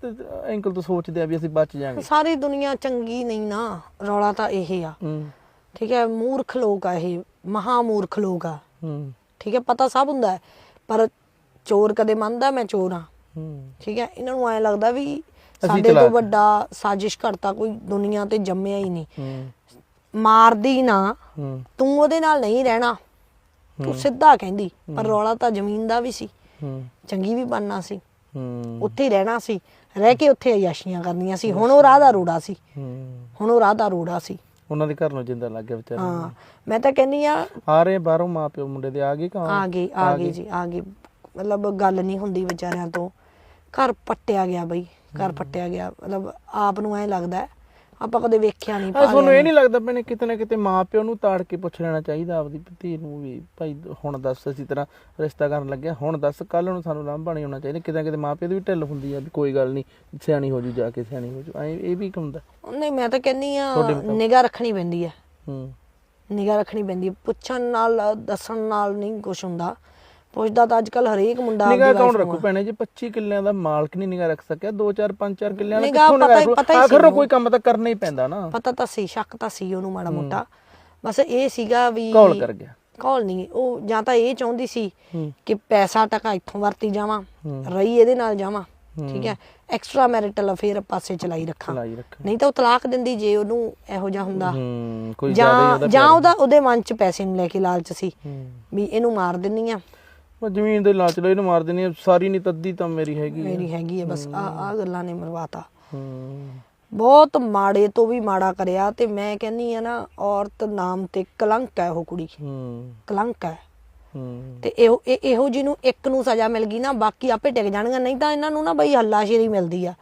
Speaker 3: ਐਂਗਲ ਤੋਂ ਸੋਚਦੇ ਆ ਵੀ ਅਸੀਂ ਬਚ ਜਾਾਂਗੇ?
Speaker 2: ਸਾਰੀ ਦੁਨੀਆ ਚੰਗੀ ਨਹੀਂ ਨਾ ਰੌਲਾ ਤਾਂ ਇਹ ਆ।
Speaker 3: ਹੂੰ।
Speaker 2: ਠੀਕ ਹੈ ਮੂਰਖ ਲੋਕ ਆ ਇਹ ਮਹਾ ਮੂਰਖ ਲੋਕ ਆ।
Speaker 3: ਹੂੰ।
Speaker 2: ਠੀਕ ਹੈ ਪਤਾ ਸਭ ਹੁੰਦਾ ਪਰ ਚੋਰ ਕਦੇ ਮੰਨਦਾ ਮੈਂ ਚੋਰ ਆ
Speaker 3: ਹੂੰ।
Speaker 2: ਠੀਕ ਹੈ ਇਹਨਾਂ ਨੂੰ ਐ ਲੱਗਦਾ ਵੀ ਸਾਡੇ ਤੋਂ। ਵੱਡਾ ਸਾਜ਼ਿਸ਼ ਕਰਤਾ ਕੋਈ ਦੁਨੀਆ ਤੇ ਜੰਮਿਆ ਹੀ ਨਹੀਂ। ਮਾਰਦੀ ਨਾ ਤੂੰ ਉਹਦੇ ਨਾਲ ਨਹੀਂ ਰਹਿਣਾ। ਤੂੰ ਸਿੱਧਾ ਕਹਿੰਦੀ ਪਰ ਰੌਲਾ ਤਾਂ ਜ਼ਮੀਨ ਦਾ ਵੀ ਸੀ। ਚੰਗੀ ਵੀ ਬਣਨਾ ਸੀ। ਉੱਥੇ ਰਹਿਣਾ ਸੀ। ਰਹਿ ਕੇ ਉੱਥੇ ਅਯਾਸ਼ੀਆਂ ਕਰਨੀਆਂ ਸੀ। ਹੁਣ ਉਹ ਰਾਹ ਦਾ ਰੋੜਾ ਸੀ। ਹੁਣ ਉਹ ਰਾਹ ਦਾ ਰੋੜਾ ਸੀ।
Speaker 3: ਉਹਨਾਂ ਦੇ ਘਰ ਨੂੰ ਜਿੰਦਾ ਲੱਗ ਗਿਆ ਵਿਚਾਰਾ।
Speaker 2: ਹਾਂ। ਮੈਂ ਤਾਂ ਕਹਿੰਨੀ ਆ
Speaker 3: ਆ ਰਹੇ ਬਾਹਰੋਂ ਮਾਂ ਪਿਓ ਮੁੰਡੇ ਦੇ ਆ ਗਏ ਕਹਾਂ
Speaker 2: ਆ ਗਏ ਆ ਗਏ। ਜੀ ਆ ਗਏ। ਮਤਲਬ ਗੱਲ ਨਹੀਂ ਹੁੰਦੀ ਵਿਚਾਰਿਆਂ ਤੋਂ। ਘਰ ਪੱਟਿਆ ਗਿਆ ਬਈ। ਘਰ ਪੱਟਿਆ ਗਿਆ। ਮਤਲਬ ਆਪ ਨੂੰ ਐ ਲੱਗਦਾ ਹੈ, ਆਪਾਂ ਕਦੇ ਵੇਖਿਆ ਨਹੀਂ
Speaker 3: ਆ ਤੁਹਾਨੂੰ ਇਹ ਨਹੀਂ। ਲੱਗਦਾ ਭੈਣੇ ਕਿਤੇ ਨਾ ਕਿਤੇ ਮਾਂ ਪਿਓ ਨੂੰ ਤਾੜ ਕੇ ਪੁੱਛ ਲੈਣਾ ਚਾਹੀਦਾ ਆਪਦੀ ਧੀ ਨੂੰ ਵੀ ਭਾਈ ਹੁਣ ਦੱਸ ਅਸੀਂ ਤਰ੍ਹਾਂ ਰਿਸ਼ਤਾ ਕਰਨ ਲੱਗਿਆ ਹੁਣ ਦੱਸ ਕੱਲ ਨੂੰ ਸਾਨੂੰ ਲਾਂਭਾ ਨਹੀਂ ਹੋਣਾ ਚਾਹੀਦਾ। ਕਿਤੇ ਨਾ ਕਿਤੇ ਮਾਂ ਪਿਓ ਦੀ ਵੀ ਢਿੱਲ ਹੁੰਦੀ ਆ ਵੀ ਕੋਈ ਗੱਲ ਨਹੀਂ ਸਿਆਣੀ ਹੋ ਜੂ ਜਾ ਕੇ ਸਿਆਣੀ ਹੋ ਜੂ। ਐ ਇਹ ਵੀ ਇੱਕ ਹੁੰਦਾ।
Speaker 2: ਨਹੀਂ ਮੈਂ ਤਾਂ ਕਹਿੰਨੀ ਆ
Speaker 3: ਤੁਹਾਡੇ ਮੁਤਾਬਕ।
Speaker 2: ਨਿਗਾਹ ਰੱਖਣੀ ਪੈਂਦੀ ਹੈ
Speaker 3: ਹੂੰ।
Speaker 2: ਨਿਗਾਹ ਰੱਖਣੀ ਪੈਂਦੀ ਹੈ ਪੁੱਛਣ ਨਾਲ ਦੱਸਣ ਨਾਲ ਨਹੀਂ ਕੁਝ ਹੁੰਦਾ। ਪੁੱਛਦਾ ਤਾਂ ਅੱਜ ਕੱਲ ਹਰੇਕ ਮੁੰਡਾ
Speaker 3: ਨਿਗਾਹ
Speaker 2: ਆਪਦੀ
Speaker 3: ਕੌਣ
Speaker 2: wife ਨੂੰ
Speaker 3: ਰੱਖੂ। ਭੈਣੇ? ਜੇ 25 ਕਿੱਲਿਆਂ ਦਾ ਮਾਲਕ ਨਹੀਂ ਨਿਗਾਹ ਰੱਖ ਸਕਿਆ 2 4 5 4 ਕਿੱਲਿਆਂ ਦਾ ਕਿੱਥੋਂ
Speaker 2: ਹੀ-
Speaker 3: ਰੱਖੂ?
Speaker 2: ਪਤਾ ਹੀ ਸੀ
Speaker 3: ਆਖਰ ਨੂੰ। ਕੋਈ ਕੰਮ ਤਾਂ ਕਰਨਾ ਹੀ ਪੈਂਦਾ ਨਾ।
Speaker 2: ਪਤਾ ਤਾਂ ਸੀ ਸ਼ੱਕ ਤਾਂ ਸੀ ਉਹਨੂੰ ਮਾੜਾ ਮੋਟਾ। ਬਸ ਇਹ ਸੀਗਾ ਵੀ
Speaker 3: ਕੌਲ ਕਰ ਗਿਆ।
Speaker 2: ਕੌਲ ਨਹੀਂ ਉਹ ਜਾਂ ਤਾਂ ਇਹ ਚਾਹੁੰਦੀ ਸੀ ਕਿ ਪੈਸਾ ਟਕਾ ਇੱਥੋਂ ਵਰਤੀ ਜਾਵਾਂ। ਰਹੀ ਇਹਦੇ ਨਾਲ ਜਾਵਾਂ ਠੀਕ ਹੈ? ਐਕਸਟਰਾ ਮੈਰਿਟਲ ਅਫੇਅਰ ਪਾਸੇ ਚਲਾਈ ਰੱਖਾਂ। ਨਹੀਂ ਤਾਂ ਉਹ ਤਲਾਕ ਦਿੰਦੀ ਜੇ ਉਹਨੂੰ ਇਹੋ ਜਿਹਾ ਹੁੰਦਾ। ਜਾਂ ਜਾਂ ਉਹਦਾ ਉਹਦੇ ਮਨ 'ਚ ਪੈਸੇ ਨੂੰ ਲੈ ਕੇ ਲਾਲਚ ਸੀ ਵੀ ਇਹਨੂੰ ਮਾਰ ਦਿੰਨੀ ਆ।
Speaker 3: ਉਹ ਜ਼ਮੀਨ ਦੇ ਲਾਲਚ ਲਈ ਇਹਨੂੰ ਮਾਰ ਦੇਣੀ ਆ, ਸਾਰੀ ਨਹੀਂ ਤੱਦੀ ਤਾਂ ਮੇਰੀ ਹੈਗੀ ਆ।
Speaker 2: ਮੇਰੀ ਹੈਗੀ ਆ ਬਸ ਆ ਆ ਗੱਲਾਂ ਨੇ ਮਰਵਾਤਾ।
Speaker 3: ਹੂੰ।
Speaker 2: ਬਹੁਤ ਮਾੜੇ ਤੋਂ ਵੀ ਮਾੜਾ ਕਰਿਆ ਤੇ ਮੈਂ ਕਹਿੰਨੀ ਆ ਨਾ ਔਰਤ ਨਾਮ ਤੇ ਕਲੰਕ ਹੈ ਉਹ ਕੁੜੀ।
Speaker 3: ਹੂੰ।
Speaker 2: ਕਲੰਕ ਹੈ।
Speaker 3: ਹੂੰ।
Speaker 2: ਤੇ ਇਹੋ ਇਹ- ਇਹੋ ਜੀ ਨੂੰ ਇੱਕ ਨੂੰ ਸਜ਼ਾ ਮਿਲ ਗਈ ਨਾ ਬਾਕੀ ਆਪੇ ਟਿਕ ਜਾਣਗੇ ਨਹੀਂ ਤਾਂ ਇਹਨਾਂ ਨੂੰ ਨਾ ਬਈ ਹੱਲਾਸ਼ੇਰੀ ਮਿਲਦੀ ਆ।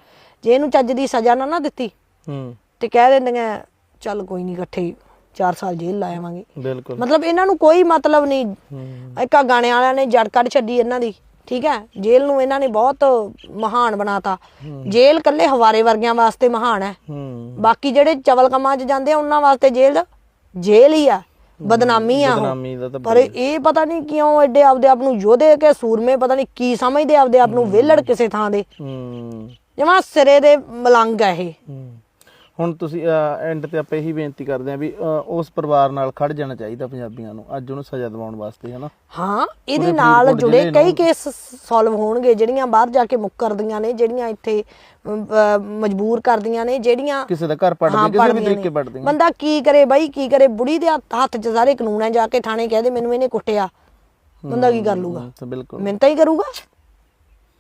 Speaker 2: ਜੇ ਇਹਨੂੰ ਚੱਜ ਦੀ ਸਜ਼ਾ ਨਾ ਨਾ ਦਿੱਤੀ
Speaker 3: ਹੂੰ।
Speaker 2: ਤੇ ਕਹਿ ਦਿੰਦੀਆਂ ਚੱਲ ਕੋਈ ਨਹੀਂ ਇਕੱਠੇ 4 ਸਾਲ ਜੇਲ੍ਹ ਲਾ ਆਵਾਂਗੇ।
Speaker 3: ਬਿਲਕੁਲ।
Speaker 2: ਮਤਲਬ ਇਹਨਾਂ ਨੂੰ ਕੋਈ ਮਤਲਬ ਨਹੀਂ। ਇੱਕ ਗਾਣੇ ਵਾਲਿਆਂ ਨੇ ਜੜ ਕੱਢ ਛੱਡੀ ਇਹਨਾਂ ਦੀ ਠੀਕ ਹੈ? ਜੇਲ੍ਹ ਨੂੰ ਇਹਨਾਂ ਨੇ ਬਹੁਤ ਮਹਾਨ ਬਣਾਤਾ। ਜੇਲ੍ਹ ਕੱਲੇ ਹਵਾਰੇ ਵਰਗਿਆਂ ਵਾਸਤੇ ਮਹਾਨ ਹੈ। ਬਾਕੀ ਜਿਹੜੇ ਚਵਲ ਕੰਮਾਂ 'ਚ ਜਾਂਦੇ ਆ ਉਹਨਾਂ ਵਾਸਤੇ ਜੇਲ੍ਹ ਜੇਲ੍ਹ ਹੀ ਆ। ਬਦਨਾਮੀ ਆ ਉਹ।
Speaker 3: ਬਦਨਾਮੀ ਦਾ ਤਾਂ
Speaker 2: ਪਰ ਇਹ ਪਤਾ ਨਹੀਂ ਕਿਉਂ ਐਡੇ ਆਪਦੇ ਆਪ ਨੂੰ ਯੋਧੇ ਕੇ ਸੂਰਮੇ ਪਤਾ ਨਹੀਂ ਕੀ ਸਮਝਦੇ ਆਪਦੇ ਆਪ ਨੂੰ ਵਿਹਲੜ ਕਿਸੇ ਥਾਂ ਦੇ।
Speaker 3: ਹੂੰ।
Speaker 2: ਜਮਾ ਸਿਰੇ ਦੇ ਮਲੰਗ ਆ ਇਹ।
Speaker 3: ਹੂੰ। ਹੁਣ ਤੁਸੀਂ ਐਂਡ ਤੇ ਆਪਾਂ ਇਹੀ ਬੇਨਤੀ ਕਰਦੇ ਆਂ ਵੀ ਉਸ ਪਰਿਵਾਰ ਨਾਲ ਖੜ ਜਾਣਾ ਚਾਹੀਦਾ ਪੰਜਾਬੀਆਂ ਨੂੰ ਅੱਜ ਉਹਨੂੰ ਸਜ਼ਾ ਦਿਵਾਉਣ ਵਾਸਤੇ ਹਨਾ?
Speaker 2: ਹਾਂ ਇਹਦੇ ਨਾਲ ਜੁੜੇ ਕਈ। ਕੇਸ ਸੋਲਵ ਹੋਣਗੇ ਜਿਹੜੀਆਂ ਬਾਹਰ ਜਾ ਕੇ ਮੁੱਕਰਦੀਆਂ ਨੇ ਜਿਹੜੀਆਂ ਇੱਥੇ ਮਜਬੂਰ ਕਰਦੀਆਂ ਨੇ ਜਿਹੜੀਆਂ
Speaker 3: ਕਿਸੇ ਦਾ ਘਰ ਪੜਦੇ ਕਿਸੇ ਵੀ ਤਰੀਕੇ। ਪੜਦੇ
Speaker 2: ਬੰਦਾ ਕੀ ਕਰੇ ਬਾਈ ਕੀ ਕਰੇ? ਬੁੜੀ ਦੇ ਹੱਥ 'ਚ ਸਾਰੇ ਕਾਨੂੰਨ ਹੈ ਜਾ ਕੇ ਥਾਣੇ ਕਹਿ ਦੇ ਮੈਨੂੰ ਇਹਨੇ ਕੁੱਟਿਆ। ਬੰਦਾ ਕੀ ਕਰ ਲੂਗਾ
Speaker 3: ਬਿਲਕੁਲ।
Speaker 2: ਮਿੰਤਾ ਹੀ ਕਰੂਗਾ?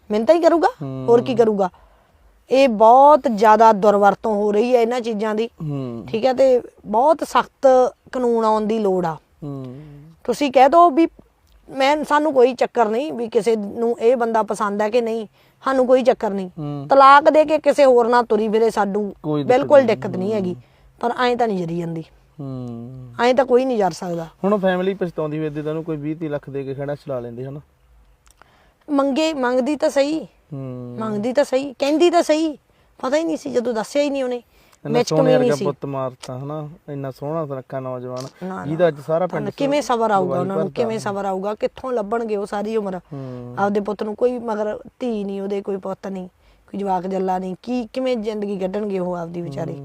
Speaker 2: ਮਿੰਤਾ ਹੀ ਕਰੂਗਾ? ਹੋਰ ਕੀ ਕਰੂਗਾ? ਇਹ ਬਹੁਤ ਜ਼ਿਆਦਾ ਦੁਰਵਰਤੋਂ ਹੋ ਰਹੀ ਹੈ ਇਹਨਾਂ ਚੀਜ਼ਾਂ ਦੀ। ਠੀਕ ਹੈ ਤੇ ਬਹੁਤ ਸਖਤ ਕਾਨੂੰਨ ਆਉਣ ਦੀ ਲੋੜ ਆ। ਤੁਸੀਂ ਕਹਿ ਦੋ ਵੀ ਮੈਂ ਸਾਨੂੰ ਕੋਈ ਚੱਕਰ ਨਹੀਂ ਵੀ ਕਿਸੇ ਨੂੰ ਇਹ ਬੰਦਾ ਪਸੰਦ ਹੈ ਕਿ ਨਹੀਂ। ਸਾਨੂੰ ਕੋਈ ਚੱਕਰ ਨਹੀਂ। ਤਲਾਕ ਦੇ ਕੇ ਕਿਸੇ ਹੋਰ ਨਾਲ ਤੁਰੀ ਫਿਰੇ
Speaker 3: ਦਿੱਕਤ
Speaker 2: ਬਿਲਕੁਲ। ਦਿੱਕਤ ਨਹੀਂ ਹੈਗੀ। ਪਰ ਐਂ ਤਾਂ ਨਹੀਂ ਜਰੀ ਜਾਂਦੀ।
Speaker 3: ਹੂੰ।
Speaker 2: ਐਂ ਤਾਂ ਕੋਈ ਨਹੀਂ ਜਰ ਸਕਦਾ।
Speaker 3: ਹੁਣ ਫੈਮਿਲੀ ਪਛਤਾਉਂਦੀ ਵੇ ਤਾਂ ਉਹਨੂੰ ਕੋਈ 20 30 ਲੱਖ ਦੇ ਕੇ ਖੜਾ ਚਲਾ ਲੈਂਦੇ ਹਨਾ।
Speaker 2: ਮੰਗੇ ਮੰਗਦੀ ਤਾਂ ਸਹੀ।
Speaker 3: ਹੂੰ।
Speaker 2: ਮੰਗਦੀ ਤਾਂ ਸਹੀ ਕਹਿੰਦੀ ਤਾਂ ਸਹੀ ਪਤਾ ਹੀ ਨਹੀਂ ਸੀ ਜਦੋਂ ਦੱਸਿਆ ਹੀ ਨਹੀਂ ਉਹਨੇ ਵਿੱਚ
Speaker 3: ਸੋਹਣੇ
Speaker 2: ਕਮੀ ਨਹੀਂ
Speaker 3: ਵਰਗਾ
Speaker 2: ਸੀ।
Speaker 3: ਪੁੱਤ ਮਾਰਤਾ ਹਨਾ? ਇੰਨਾ ਸੋਹਣਾ ਸੁਨੱਖਾ ਨੌਜਵਾਨ। ਜਿਹਦਾ ਅੱਜ ਸਾਰਾ ਪਿੰਡ
Speaker 2: ਕਿਵੇਂ ਸਬਰ ਆਊਗਾ ਉਹਨਾਂ ਨੂੰ। ਕਿਵੇਂ ਸਬਰ ਆਊਗਾ? ਕਿੱਥੋਂ ਲੱਭਣਗੇ ਉਹ ਸਾਰੀ ਉਮਰ? ਆਪਦੇ ਪੁੱਤ ਨੂੰ ਕੋਈ ਮਗਰ ਧੀ ਨਹੀਂ ਉਹਦੇ ਕੋਈ ਪੁੱਤ ਨਹੀਂ ਕੋਈ ਜਵਾਕ ਜੱਲਾ ਨਹੀਂ ਕੀ ਕਿਵੇਂ ਜ਼ਿੰਦਗੀ ਕੱਢਣਗੇ ਉਹ ਆਪਦੀ ਵਿਚਾਰੇ।